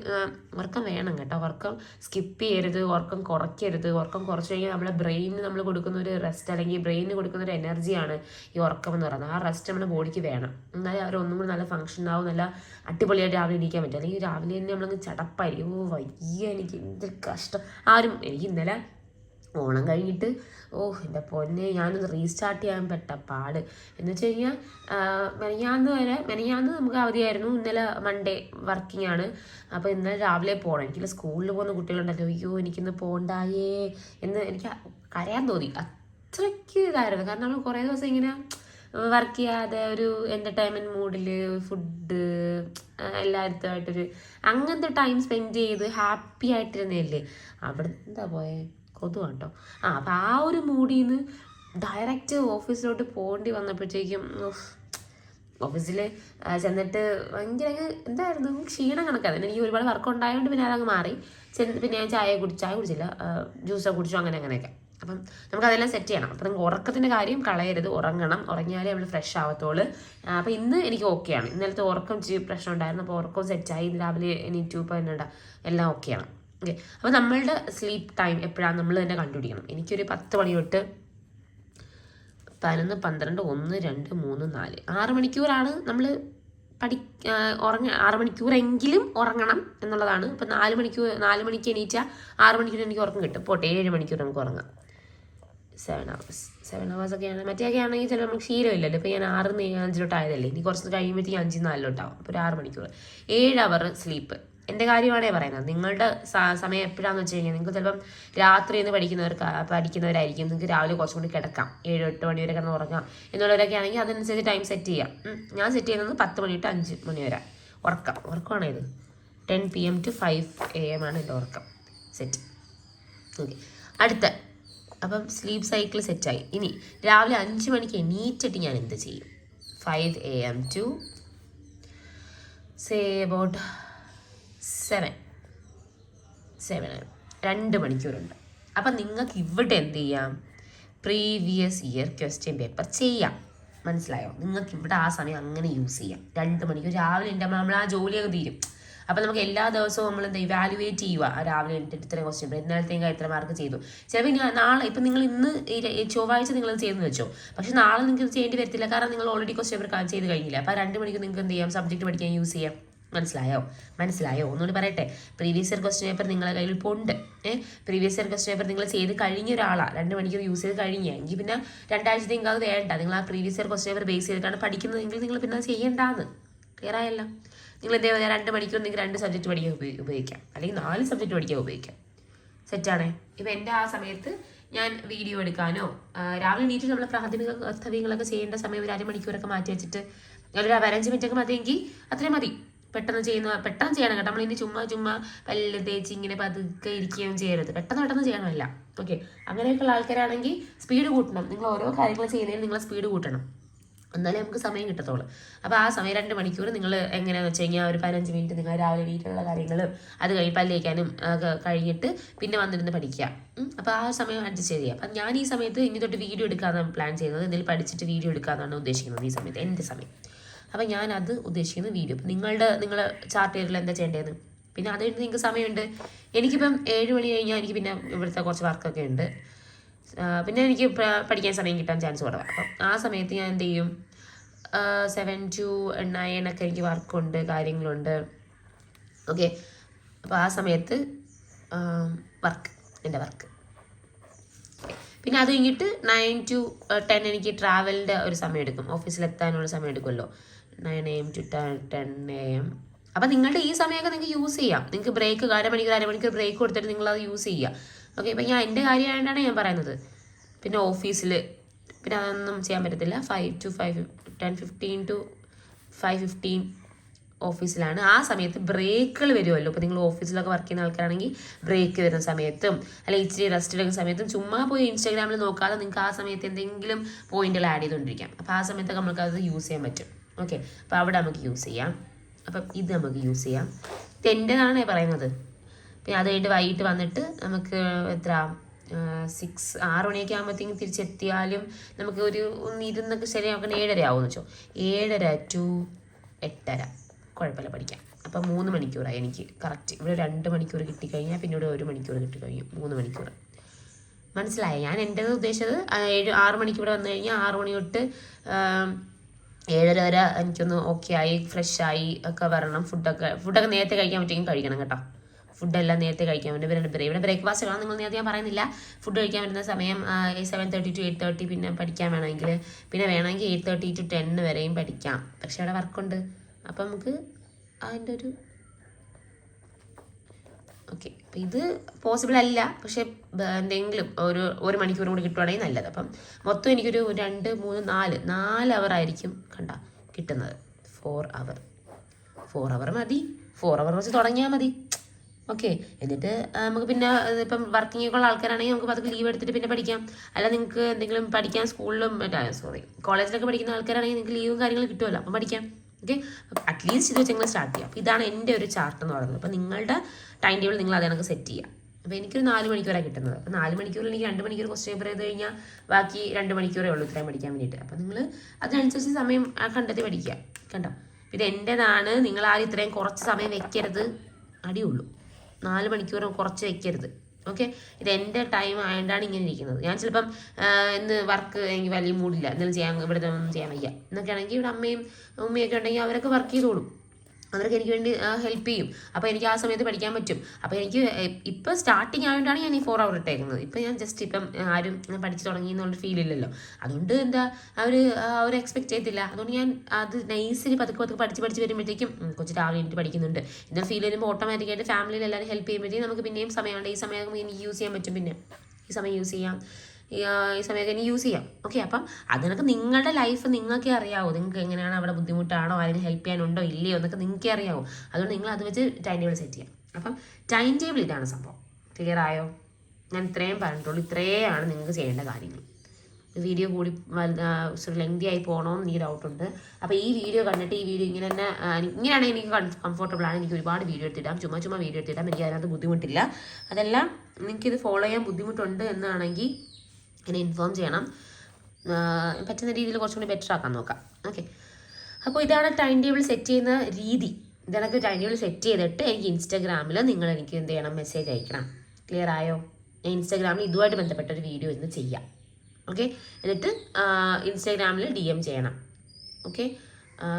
ഉറക്കം വേണം കേട്ടോ. ഉറക്കം സ്കിപ്പ് ചെയ്യരുത് ഉറക്കം കുറയ്ക്കരുത്. ഉറക്കം കുറച്ച് കഴിഞ്ഞാൽ നമ്മുടെ ബ്രെയിനിന് നമ്മൾ കൊടുക്കുന്ന ഒരു റെസ്റ്റ് അല്ലെങ്കിൽ ബ്രെയിനിന് കൊടുക്കുന്ന ഒരു എനർജിയാണ് ഈ ഉറക്കം എന്ന് പറയുന്നത്. ആ റെസ്റ്റ് നമ്മുടെ ബോഡിക്ക് വേണം. എന്നാലേ അവർ ഒന്നും കൂടി നല്ല ഫംഗ്ഷൻ ആവും നല്ല അടിപൊളിയായിട്ട് രാവിലെ ഇരിക്കാൻ പറ്റും. അല്ലെങ്കിൽ രാവിലെ തന്നെ നമ്മളങ്ങ് ചടപ്പായിരിക്കും. ഓ വയ്യ എനിക്ക് എന്ത് കഷ്ടം. ആരും എനിക്ക് ഇന്നലെ ഓണം കഴിഞ്ഞിട്ട് ഓ എന്റെ പൊന്നെ ഞാനൊന്ന് റീസ്റ്റാർട്ട് ചെയ്യാൻ പെട്ട പാട്. എന്ന് വെച്ച് കഴിഞ്ഞാൽ മെനയാന്ന് വരെ മെനയാന്ന് നമുക്ക് അവധിയായിരുന്നു. ഇന്നലെ മൺഡേ വർക്കിംഗ് ആണ്. അപ്പോൾ ഇന്നലെ രാവിലെ പോകണം എനിക്ക് സ്കൂളിൽ പോകുന്ന കുട്ടികളുണ്ടല്ലോ. അയ്യോ എനിക്കിന്ന് പോകണ്ടായേ എന്ന് എനിക്ക് കരയാൻ തോന്നി. അത്രയ്ക്ക് ഇതായിരുന്നു. കാരണം നമ്മൾ കുറേ ദിവസം ഇങ്ങനെ വർക്ക് ചെയ്യാതെ ഒരു എന്റർടൈൻമെന്റ് മൂഡിൽ ഫുഡ് എല്ലായിടത്തുമായിട്ടൊരു അങ്ങനത്തെ ടൈം സ്പെൻഡ് ചെയ്ത് ഹാപ്പി ആയിട്ടിരുന്നല്ലേ അവിടെ എന്താ പോയേ? കൊതു കേട്ടോ ആ അപ്പം ആ ഒരു മൂഡിൽ നിന്ന് ഡയറക്റ്റ് ഓഫീസിലോട്ട് പോകേണ്ടി വന്നപ്പോഴത്തേക്കും ഓഫീസിൽ ചെന്നിട്ട് ഭയങ്കര എന്തായിരുന്നു ക്ഷീണം കണക്കായിരുന്നു എനിക്ക് ഒരുപാട് വർക്ക് ഉണ്ടായതുകൊണ്ട് പിന്നെ അതങ്ങ് മാറി. ചെന്ന് പിന്നെ ഞാൻ ചായ കുടിച്ച് ചായ കുടിച്ചില്ല. ജ്യൂസൊക്കെ കുടിച്ചു അങ്ങനെ അങ്ങനെയൊക്കെ. അപ്പം നമുക്കതെല്ലാം സെറ്റ് ചെയ്യണം. അപ്പം നമുക്ക് ഉറക്കത്തിന്റെ കാര്യം കളയരുത്. ഉറങ്ങണം. ഉറങ്ങിയാലേ നമ്മൾ ഫ്രഷ് ആവത്തുള്ളൂ അപ്പം ഇന്ന് എനിക്ക് ഓക്കെയാണ് ഇന്നലത്തെ ഉറക്കം പ്രശ്നം ഉണ്ടായിരുന്നു. അപ്പോൾ ഉറക്കം സെറ്റായി ഇന്ന് രാവിലെ എണീറ്റു ഇപ്പോൾ എന്നണ്ട എല്ലാം ഓക്കെയാണ് ഓക്കെ അപ്പോൾ നമ്മളുടെ സ്ലീപ്പ് ടൈം എപ്പോഴാണ് നമ്മൾ തന്നെ കണ്ടുപിടിക്കണം? എനിക്കൊരു പത്ത് മണി തൊട്ട് പതിനൊന്ന് പന്ത്രണ്ട് ഒന്ന് രണ്ട് മൂന്ന് നാല്. ആറ് മണിക്കൂറാണ് നമ്മൾ പഠി ഉറങ്ങ ആറ് മണിക്കൂറെങ്കിലും ഉറങ്ങണം എന്നുള്ളതാണ്. ഇപ്പം നാല് മണിക്കൂർ നാല് മണിക്ക് എണീറ്റാൽ ആറ് മണിക്കൂർ എനിക്ക് ഉറക്കം കിട്ടും. പോട്ടെ ഏഴ് മണിക്കൂർ നമുക്ക് ഉറങ്ങാം. സെവൻ അവേഴ്സ് സെവൻ അവേഴ്സ് ഒക്കെ ആണ് മറ്റേയൊക്കെ ആണെങ്കിൽ ചിലപ്പോൾ നമുക്ക് ശീലമില്ലല്ലോ. ഇപ്പോൾ ഞാൻ ആറ് അഞ്ചിലോട്ടായതല്ലേ ഇനി കുറച്ച് കഴിയുമ്പോഴത്തേക്ക് അഞ്ച് നാലിലോട്ടാവും അപ്പോൾ ഒരു ആറ് മണിക്കൂർ. ഏഴ് അവർ സ്ലീപ്പ് എന്റെ കാര്യമാണേ പറയുന്നത്. നിങ്ങളുടെ സമയം എപ്പോഴാണെന്ന് വെച്ച് കഴിഞ്ഞാൽ നിങ്ങൾക്ക് ചിലപ്പം രാത്രി നിന്ന് പഠിക്കുന്നവർക്ക് പഠിക്കുന്നവരായിരിക്കും. നിങ്ങൾക്ക് രാവിലെ കുറച്ചും കൂടി കിടക്കാം. ഏഴ് എട്ട് മണി വരെ കിടന്ന് ഉറങ്ങാം എന്നുള്ളവരൊക്കെ ആണെങ്കിൽ അതനുസരിച്ച് ടൈം സെറ്റ് ചെയ്യാം. ഞാൻ സെറ്റ് ചെയ്യുന്നത് പത്ത് മണി തൊട്ട് അഞ്ച് മണി വരെ. ഉറക്കാം. ഉറക്കമാണോ ഇത്? Ten P M to five A M ആണ് എന്റെ ഉറക്കം. സെറ്റ് ഓക്കെ അടുത്ത. അപ്പം സ്ലീപ്പ് സൈക്കിൾ സെറ്റായി ഇനി രാവിലെ അഞ്ച് മണിക്ക് എണീറ്റിട്ട് ഞാൻ എന്ത് ചെയ്യും? Five A M to say about seven seven രണ്ട് മണിക്കൂറുണ്ട്. അപ്പം നിങ്ങൾക്ക് ഇവിടെ എന്ത് ചെയ്യാം? പ്രീവിയസ് ഇയർ ക്വസ്റ്റ്യൻ പേപ്പർ ചെയ്യാം. മനസ്സിലായോ? നിങ്ങൾക്ക് ഇവിടെ ആ സമയം അങ്ങനെ യൂസ് ചെയ്യാം. രണ്ട് മണിക്കൂർ. രാവിലെ ഉണ്ടാകുമ്പോൾ നമ്മൾ ആ ജോലിയൊക്കെ തീരും. അപ്പം നമുക്ക് എല്ലാ ദിവസവും നമ്മൾ എന്താ ഇവാലുവേറ്റ് ചെയ്യുക. രാവിലെ എണ്ണിട്ട് ഇത്ര ക്വസ്റ്റ്യൻ പേപ്പർ ഇന്നലത്തേക്ക് എത്ര മാർക്ക് ചെയ്തു. ചിലപ്പോൾ ഇനി നാളെ ഇപ്പം നിങ്ങൾ ഇന്ന് ചൊവ്വാഴ്ച നിങ്ങൾ ചെയ്തെന്ന് വെച്ചോ. പക്ഷെ നാളെ നിങ്ങൾക്ക് ചെയ്യേണ്ടി വരത്തില്ല. കാരണം നിങ്ങൾ ഓൾറെഡി ക്വസ്റ്റ്യൻ പേപ്പർ ചെയ്ത് കഴിഞ്ഞില്ല. അപ്പോൾ രണ്ട് മണിക്കൂർ നിങ്ങൾക്ക് എന്ത് ചെയ്യാം? സബ്ജക്റ്റ് പഠിക്കാൻ യൂസ് ചെയ്യാം. മനസ്സിലായോ? മനസ്സിലായോ? ഒന്നുകൂടി പറയട്ടെ. പ്രീവിയസ് ഇയർ ക്വസ്റ്റ്യൻ പേപ്പർ നിങ്ങളുടെ കയ്യിൽ ഇപ്പോൾ ഉണ്ട് ഏഹ് പ്രീവിയസ് ഇയർ ക്വസ്റ്റ്യൻ പേപ്പർ നിങ്ങൾ ചെയ്ത് കഴിഞ്ഞ ഒരാളാണ് രണ്ട് മണിക്കൂർ യൂസ് ചെയ്ത് കഴിഞ്ഞ. എങ്കിൽ പിന്നെ രണ്ടാഴ്ചത്തേക്ക് അത് വേണ്ട. നിങ്ങൾ ആ previous year question paper base ചെയ്തിട്ടാണ് പഠിക്കുന്നതെങ്കിൽ നിങ്ങൾ പിന്നെ അത് ചെയ്യേണ്ടാന്ന്. ക്ലിയർ ആയല്ല? നിങ്ങൾ എന്തേ രണ്ട് മണിക്കൂർ നിങ്ങൾക്ക് രണ്ട് സബ്ജക്റ്റ് പഠിക്കാൻ ഉപയോഗി- ഉപയോഗിക്കാം. അല്ലെങ്കിൽ നാല് സബ്ജക്റ്റ് പഠിക്കാൻ ഉപയോഗിക്കാം. സെറ്റാണേ ഇപ്പം എന്റെ ആ സമയത്ത് ഞാൻ വീഡിയോ എടുക്കാനോ രാവിലെ എണീറ്റ് നമ്മൾ പ്രാഥമിക കർത്തവ്യങ്ങളൊക്കെ ചെയ്യേണ്ട സമയം ഒരു അരമണിക്കൂറൊക്കെ മാറ്റി വെച്ചിട്ട് ഒരു പതിനഞ്ച് മിനിറ്റൊക്കെ മതിയെങ്കിൽ അത്രയും മതി. പെട്ടെന്ന് ചെയ്യുന്ന പെട്ടെന്ന് ചെയ്യണം കേട്ടോ. നമ്മൾ ഇനി ചുമ്മാ ചുമ്മാ പല്ല് തേച്ച് ഇങ്ങനെ പതുക്കെ ഇരിക്കുകയും ചെയ്യരുത്. പെട്ടെന്ന് പെട്ടെന്ന് ചെയ്യണമല്ല. ഓക്കെ അങ്ങനെയൊക്കെയുള്ള ആൾക്കാരാണെങ്കിൽ സ്പീഡ് കൂട്ടണം. നിങ്ങൾ ഓരോ കാര്യങ്ങൾ ചെയ്യുന്നതിന് നിങ്ങൾ സ്പീഡ് കൂട്ടണം. എന്നാലേ നമുക്ക് സമയം കിട്ടത്തുള്ളൂ. അപ്പോൾ ആ സമയം രണ്ട് മണിക്കൂർ നിങ്ങൾ എങ്ങനെയാണെന്ന് വെച്ച് കഴിഞ്ഞാൽ ഒരു പതിനഞ്ച് മിനിറ്റ് നിങ്ങൾ രാവിലെ വീട്ടിലുള്ള കാര്യങ്ങൾ അത് കഴിഞ്ഞ് പല്ലേക്കാനും കഴിഞ്ഞിട്ട് പിന്നെ വന്നിരുന്ന് പഠിക്കുക. അപ്പോൾ ആ സമയം അഡ്ജസ്റ്റ് ചെയ്യുക. അപ്പം ഞാൻ ഈ സമയത്ത് ഇനി തൊട്ട് വീഡിയോ എടുക്കാമെന്നാണ് പ്ലാൻ ചെയ്യുന്നത്. എന്തെങ്കിലും പഠിച്ചിട്ട് വീഡിയോ എടുക്കാനാണ് ഉദ്ദേശിക്കുന്നത് ഈ സമയത്ത്. എന്റെ സമയം. അപ്പം ഞാൻ അത് ഉദ്ദേശിക്കുന്ന വീഡിയോ നിങ്ങളുടെ നിങ്ങൾ ചാർട്ട് ചെയ്തിൽ എന്താ ചെയ്യേണ്ടതെന്ന് പിന്നെ അത് കഴിഞ്ഞ് നിങ്ങൾക്ക് സമയമുണ്ട്. എനിക്കിപ്പം ഏഴ് മണി കഴിഞ്ഞാൽ എനിക്ക് പിന്നെ ഇവിടുത്തെ കുറച്ച് വർക്കൊക്കെ ഉണ്ട്. പിന്നെ എനിക്ക് പഠിക്കാൻ സമയം കിട്ടാൻ ചാൻസ് കുറവാണ് അപ്പം ആ സമയത്ത് ഞാൻ എന്ത് ചെയ്യും? സെവൻ ടു നയൻ ഒക്കെ എനിക്ക് വർക്കുണ്ട് കാര്യങ്ങളുണ്ട്. ഓക്കെ അപ്പോൾ ആ സമയത്ത് വർക്ക് എന്റെ വർക്ക് പിന്നെ അത് കഴിഞ്ഞിട്ട് നയൻ ടു ടെൻ എനിക്ക് ട്രാവലിന്റെ ഒരു സമയം എടുക്കും. ഓഫീസിലെത്താനുള്ള സമയം എടുക്കുമല്ലോ. Nine A M to ten A M അപ്പം നിങ്ങളുടെ ഈ സമയമൊക്കെ നിങ്ങൾക്ക് യൂസ് ചെയ്യാം. നിങ്ങൾക്ക് ബ്രേക്ക് അരമണിക്കൂർ അരമണിക്കൂർ ബ്രേക്ക് കൊടുത്തിട്ട് നിങ്ങൾ അത് യൂസ് ചെയ്യുക. ഓക്കെ ഇപ്പം ഞാൻ എന്റെ കാര്യമായിട്ടാണ് ഞാൻ പറയുന്നത്. പിന്നെ ഓഫീസിൽ പിന്നെ അതൊന്നും ചെയ്യാൻ പറ്റത്തില്ല. Five to five ten fifteen to five fifteen ഓഫീസിലാണ് ആ സമയത്ത് ബ്രേക്കുകൾ വരുമല്ലോ ഇപ്പോൾ നിങ്ങൾ ഓഫീസിലൊക്കെ വർക്ക് ചെയ്യുന്ന ആൾക്കാരാണെങ്കിൽ ബ്രേക്ക് വരുന്ന സമയത്തും അല്ലെങ്കിൽ ഇച്ചിരി റെസ്റ്റ് എടുക്കുന്ന സമയത്തും ചുമ്മാ പോയി ഇൻസ്റ്റാഗ്രാമിൽ നോക്കാതെ നിങ്ങൾക്ക് ആ സമയത്ത് എന്തെങ്കിലും പോയിന്റുകൾ ആഡ് ചെയ്തുകൊണ്ടിരിക്കാം അപ്പോൾ ആ സമയത്തൊക്കെ നമുക്ക് അത് യൂസ് ചെയ്യാൻ പറ്റും. ഓക്കെ അപ്പോൾ അവിടെ നമുക്ക് യൂസ് ചെയ്യാം. അപ്പം ഇത് നമുക്ക് യൂസ് ചെയ്യാം. ഇത് എന്റെതാണ് പറയുന്നത്. പിന്നെ അത് കഴിഞ്ഞിട്ട് വൈകിട്ട് വന്നിട്ട് നമുക്ക് എത്ര സിക്സ് ആറ് മണിയൊക്കെ ആകുമ്പോഴത്തേക്കും തിരിച്ചെത്തിയാലും നമുക്ക് ഒരു ഒന്ന് ഇരുന്നൊക്കെ നമുക്ക് ഏഴര ആവുമെന്ന് വെച്ചോ. ഏഴര ടു എട്ടര. കുഴപ്പമില്ല പഠിക്കാം. അപ്പം മൂന്ന് മണിക്കൂറായി എനിക്ക്. കറക്റ്റ് ഇവിടെ രണ്ട് മണിക്കൂർ കിട്ടിക്കഴിഞ്ഞാൽ പിന്നെ ഇവിടെ ഒരു മണിക്കൂർ കിട്ടിക്കഴിഞ്ഞു. മൂന്ന് മണിക്കൂർ മനസ്സിലായി? ഞാൻ എന്റെ ഉദ്ദേശിച്ചത് ഏഴ് ആറ് മണിക്ക് ഇവിടെ വന്നു കഴിഞ്ഞാൽ ആറ് മണി തൊട്ട് ഏഴര വരെ എനിക്കൊന്ന് ഓക്കെ ആയി ഫ്രഷ് ആയി ഒക്കെ വരണം. ഫുഡൊക്കെ ഫുഡൊക്കെ നേരത്തെ കഴിക്കാൻ പറ്റുമെങ്കിൽ കഴിക്കണം കേട്ടോ. ഫുഡെല്ലാം നേരത്തെ കഴിക്കാൻ വേണ്ടി ഇവിടെ ബ്രേ- ഇവിടെ നിങ്ങൾ നേരത്തെ ഞാൻ പറയുന്നില്ല. ഫുഡ് കഴിക്കാൻ വരുന്ന സമയം seven thirty to eight thirty പിന്നെ പഠിക്കാൻ വേണമെങ്കിൽ പിന്നെ വേണമെങ്കിൽ എയ്റ്റ് തേർട്ടി ടു ടെൻ വരെയും പഠിക്കാം. പക്ഷേ അവിടെ വർക്കുണ്ട് അപ്പം നമുക്ക് അതിന്റെ ഒരു ഓക്കെ അപ്പം ഇത് പോസിബിൾ അല്ല. പക്ഷേ എന്തെങ്കിലും ഒരു ഒരു മണിക്കൂർ കൂടി കിട്ടുവാണെങ്കിൽ നല്ലത്. അപ്പം മൊത്തം എനിക്കൊരു രണ്ട് മൂന്ന് നാല് നാല് അവർ ആയിരിക്കും കണ്ട കിട്ടുന്നത്. ഫോർ അവർ ഫോർ അവർ മതി. ഫോർ അവർ വെച്ച് തുടങ്ങിയാൽ മതി. ഓക്കെ എന്നിട്ട് നമുക്ക് പിന്നെ ഇപ്പം വർക്കിംഗ് ഒക്കെ ഉള്ള ആൾക്കാരാണെങ്കിൽ നമുക്ക് പതുക്കെ ലീവ് എടുത്തിട്ട് പിന്നെ പഠിക്കാം. അല്ല നിങ്ങൾക്ക് എന്തെങ്കിലും പഠിക്കാൻ സ്കൂളിലും സോറി കോളേജിലൊക്കെ പഠിക്കുന്ന ആൾക്കാരാണെങ്കിൽ നിങ്ങൾക്ക് ലീവും കാര്യങ്ങളും കിട്ടുമല്ലോ അപ്പം പഠിക്കാം. ഓക്കെ അറ്റ്ലീസ്റ്റ് ഇത് വെച്ച് നിങ്ങൾ സ്റ്റാർട്ട് ചെയ്യാം. അപ്പോൾ ഇതാണ് എന്റെ ഒരു ചാർട്ട് എന്ന് പറയുന്നത്. അപ്പോൾ നിങ്ങളുടെ ടൈം ടേബിൾ നിങ്ങൾ അതിനൊക്കെ സെറ്റ് ചെയ്യാം. അപ്പോൾ എനിക്കൊരു നാല് മണിക്കൂറാണ് കിട്ടുന്നത്. അപ്പോൾ നാല് മണിക്കൂറിൽ എനിക്ക് രണ്ട് മണിക്കൂർ ക്വസ്റ്റ് പേപ്പർ ചെയ്ത് കഴിഞ്ഞാൽ ബാക്കി രണ്ട് മണിക്കൂറേ ഉള്ളൂ ഇത്രയും പഠിക്കാൻ വേണ്ടിയിട്ട്. അപ്പോൾ നിങ്ങൾ അതിനനുസരിച്ച് സമയം കണ്ടെത്തി പഠിക്കുക. കണ്ടോ? ഇത് എന്റെതാണ് നിങ്ങൾ ആരും ഇത്രയും കുറച്ച് സമയം വെക്കരുത്. അടിയുള്ളൂ. നാല് മണിക്കൂർ കുറച്ച് വെക്കരുത്. ഓക്കെ ഇത് എന്റെ ടൈം ആയതുകൊണ്ടാണ് ഇങ്ങനെ ഇരിക്കുന്നത്. ഞാൻ ചിലപ്പം ഇന്ന് വർക്ക് എനിക്ക് വലിയ മൂടില്ല എന്തെങ്കിലും ചെയ്യാൻ ഇവിടെ ഒന്നും ചെയ്യാൻ വയ്യ. എന്നൊക്കെ ആണെങ്കിൽ ഇവിടെ അമ്മയും ഉമ്മയൊക്കെ ഉണ്ടെങ്കിൽ അവരൊക്കെ വർക്ക് ചെയ്തോളും. അവർക്ക് എനിക്ക് വേണ്ടി ഹെൽപ്പ് ചെയ്യും. അപ്പോൾ എനിക്ക് ആ സമയത്ത് പഠിക്കാൻ പറ്റും. അപ്പോൾ എനിക്ക് ഇപ്പോൾ സ്റ്റാർട്ടിങ് ആയതുകൊണ്ടാണ് ഞാൻ ഈ ഫോർ അവർ ഇട്ടേക്കുന്നത്. ഇപ്പം ഞാൻ ജസ്റ്റ് ഇപ്പം ആരും പഠിച്ചു തുടങ്ങി എന്നുള്ള ഫീൽ ഇല്ലല്ലോ. അതുകൊണ്ട് എന്താ അവർ അവർ എക്സ്പെക്ട് ചെയ്തില്ല അതുകൊണ്ട് ഞാൻ അത് നൈസിൽ പതുക്കെ പതുക്കെ പഠിച്ച് പഠിച്ച് വരുമ്പോഴത്തേക്കും കൊച്ചു രാവിലെ എനിക്ക് പഠിക്കുന്നുണ്ട്. എന്നാൽ ഫീൽ വരുമ്പോൾ ഓട്ടോമാറ്റിക്കായിട്ട് ഫാമിലിയിൽ എല്ലാവരും ഹെൽപ്പ് ചെയ്യുമ്പോഴത്തേക്കും നമുക്ക് പിന്നെയും സമയമുണ്ട് ഈ സമയം എനിക്ക് യൂസ് ചെയ്യാൻ പറ്റും പിന്നെ. ഈ സമയം യൂസ് ചെയ്യാം. ഈ സമയത്ത് ഇനി യൂസ് ചെയ്യാം. ഓക്കെ അപ്പം അതിനൊക്കെ നിങ്ങളുടെ ലൈഫ് നിങ്ങൾക്കേ അറിയാവൂ. നിങ്ങൾക്ക് എങ്ങനെയാണ് അവിടെ ബുദ്ധിമുട്ടാണോ? ആരെങ്കിലും ഹെൽപ്പ് ചെയ്യാനുണ്ടോ? ഇല്ലയോ? എന്നൊക്കെ നിങ്ങൾക്കേ അറിയാവൂ. അതുകൊണ്ട് നിങ്ങൾ അത് വെച്ച് ടൈം ടേബിൾ സെറ്റ് ചെയ്യാം. അപ്പം ടൈം ടേബിൾ ഇതാണ് സംഭവം. ക്ലിയർ ആയോ? ഞാൻ ഇത്രയും പറഞ്ഞിട്ടുള്ളൂ. ഇത്രയാണ് നിങ്ങൾക്ക് ചെയ്യേണ്ട കാര്യങ്ങൾ. വീഡിയോ കൂടി ലെങ്തി ആയി പോകണമെന്ന് എനിക്ക് ഡൗട്ടുണ്ട് അപ്പോൾ ഈ വീഡിയോ കണ്ടിട്ട് ഈ വീഡിയോ ഇങ്ങനെ തന്നെ ഇങ്ങനെയാണെങ്കിൽ എനിക്ക് കംഫർട്ടബിൾ ആണ്. എനിക്ക് ഒരുപാട് വീഡിയോ എടുത്തിടാം. ചുമ്മാ ചുമ്മാ വീഡിയോ എടുത്തിടാം. എനിക്ക് അതിനകത്ത് ബുദ്ധിമുട്ടില്ല. അതെല്ലാം നിങ്ങൾക്കിത് ഫോളോ ചെയ്യാൻ ബുദ്ധിമുട്ടുണ്ട് എന്നാണെങ്കിൽ എന്നെ ഇൻഫോം ചെയ്യണം. പറ്റുന്ന രീതിയിൽ കുറച്ചും കൂടി ബെറ്റർ ആക്കാൻ നോക്കാം. ഓക്കെ അപ്പോൾ ഇതാണ് ടൈം ടേബിൾ സെറ്റ് ചെയ്യുന്ന രീതി. ഇതൊക്കെ ടൈം ടേബിൾ സെറ്റ് ചെയ്തിട്ട് എനിക്ക് ഇൻസ്റ്റാഗ്രാമിൽ നിങ്ങൾ എനിക്ക് എന്ത് ചെയ്യണം? മെസ്സേജ് അയക്കണം. ക്ലിയർ ആയോ? ഞാൻ ഇൻസ്റ്റാഗ്രാമിൽ ഇതുമായിട്ട് ബന്ധപ്പെട്ട ഒരു വീഡിയോ ഇന്ന് ചെയ്യാം. ഓക്കെ എന്നിട്ട് ഇൻസ്റ്റാഗ്രാമിൽ ഡി എം ചെയ്യണം. ഓക്കെ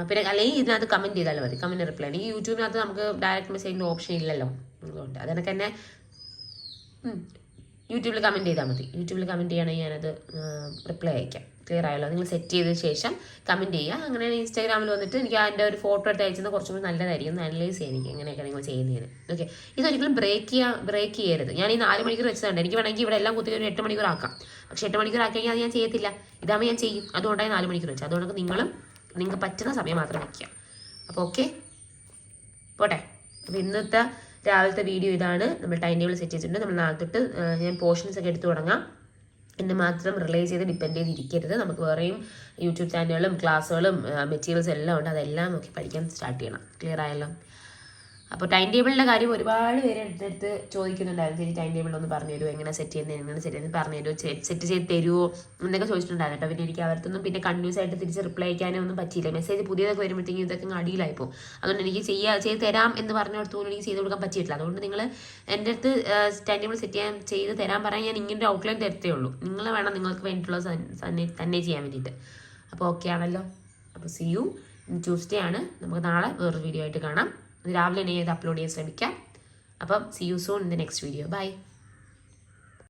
പിന്നെ അല്ലെങ്കിൽ ഇതിനകത്ത് കമന്റ് ചെയ്താലും മതി. കമന്റ് റിപ്ലൈ ഈ യൂട്യൂബിനകത്ത് നമുക്ക് ഡയറക്റ്റ് മെസ്സേജിന്റെ ഓപ്ഷൻ ഇല്ലല്ലോ. അതുകൊണ്ട് അതിനൊക്കെ തന്നെ യൂട്യൂബിൽ കമന്റ് ചെയ്താൽ മതി. യൂട്യൂബിൽ കമന്റ് ചെയ്യണമെങ്കിൽ ഞാനത് റിപ്ലൈ അയക്കാം. ക്ലിയർ ആയല്ലോ? നിങ്ങൾ സെറ്റ് ചെയ്ത ശേഷം കമന്റ് ചെയ്യുക. അങ്ങനെ ഇൻസ്റ്റാഗ്രാമിൽ വന്നിട്ട് എനിക്ക് അതിന്റെ ഒരു ഫോട്ടോ എടുത്ത് അയച്ചത് കുറച്ചും കൂടി നല്ലതായിരിക്കും. അനലൈസ് ചെയ്യാൻ എനിക്ക് എങ്ങനെയൊക്കെ നിങ്ങൾ ചെയ്യുന്നതിന് ഓക്കെ ഇതൊരിക്കലും ബ്രേക്ക് ചെയ്യാൻ ബ്രേക്ക് ചെയ്യരുത്. ഞാൻ ഈ നാല് മണിക്കൂർ വെച്ചതുണ്ട് എനിക്ക് വേണമെങ്കിൽ ഇവിടെ എല്ലാം കുത്തി ഒരു എട്ട് മണിക്കൂർ ആക്കാം. പക്ഷേ എട്ട് മണിക്കൂർ ആക്കി കഴിഞ്ഞാൽ അത് ഞാൻ ചെയ്യത്തില്ല. ഇതാകുമ്പോൾ ഞാൻ ചെയ്യും. അതുകൊണ്ടാണ് നാല് മണിക്കൂർ വെച്ചത്. അതുകൊണ്ട് നിങ്ങളും നിങ്ങൾക്ക് പറ്റുന്ന സമയം മാത്രം വയ്ക്കുക അപ്പോൾ ഓക്കെ പോട്ടെ. അപ്പോൾ ഇന്നത്തെ രാവിലത്തെ വീഡിയോ ഇതാണ്. നമ്മൾ ടൈം ടേബിൾ സെറ്റ് ചെയ്തിട്ടുണ്ട്. നമ്മൾ നാളെ തൊട്ട് ഞാൻ പോർഷൻസ് ഒക്കെ എടുത്തു തുടങ്ങാം. എന്നെ മാത്രം റിലൈസ് ചെയ്ത് ഡിപ്പെൻഡ് ചെയ്തിരിക്കരുത്. നമുക്ക് വേറെയും യൂട്യൂബ് ചാനലുകളും ക്ലാസ്സുകളും മെറ്റീരിയൽസ് എല്ലാം ഉണ്ട്. അതെല്ലാം നോക്കി പഠിക്കാൻ സ്റ്റാർട്ട് ചെയ്യണം. ക്ലിയർ ആയല്ലോ? അപ്പോൾ ടൈം ടേബിളിന്റെ കാര്യം ഒരുപാട് പേര് എടുത്തെടുത്ത് ചോദിക്കുന്നുണ്ടായിരുന്നു. ചേച്ചി ടൈം ടേബിൾ ഒന്ന് പറഞ്ഞു തരുമോ എങ്ങനെ സെറ്റ് ചെയ്യുന്നത് എങ്ങനെ സെറ്റ് ചെയ്യുന്നത് പറഞ്ഞു തരുമോ സെറ്റ് ചെയ്ത് തരുമോ എന്നൊക്കെ ചോദിച്ചിട്ടുണ്ടായിരുന്നു പിന്നെ എനിക്ക് അവർക്കൊന്നും പിന്നെ കണ്ടിന്യൂസ് ആയിട്ട് തിരിച്ച് റിപ്ലൈ അയക്കാനോ ഒന്നും പറ്റിയില്ല. മെസ്സേജ് പുതിയതൊക്കെ വരുമ്പോഴത്തേക്കും ഇതൊക്കെ അടിയിലായി പോകും അതുകൊണ്ട് എനിക്ക് ചെയ്യാ ചെയ്ത് തരാം എന്ന് പറഞ്ഞിടത്ത് പോലും എനിക്ക് ചെയ്ത് കൊടുക്കാൻ പറ്റിയിട്ടില്ല. അതുകൊണ്ട് നിങ്ങൾ എന്റെ അടുത്ത് ടൈം ടേബിൾ സെറ്റ് ചെയ്യാൻ ചെയ്ത് തരാൻ പറയാൻ ഞാൻ ഇങ്ങനെ ഔട്ട്ലൈൻ തരത്തേ ഉള്ളൂ. നിങ്ങൾ വേണം നിങ്ങൾക്ക് വേണ്ടിയിട്ടുള്ള തന്നെ ചെയ്യാൻ വേണ്ടിയിട്ട്. അപ്പോൾ ഓക്കെ ആണല്ലോ. അപ്പോൾ സി യു ട്യൂസ്ഡേ ആണ്. നമുക്ക് നാളെ വേറൊരു വീഡിയോ ആയിട്ട് കാണാം. രാവിലെ തന്നെ ഇത് അപ്ലോഡ് ചെയ്യാൻ ശ്രമിക്കാം. അപ്പം see you soon in the next video bye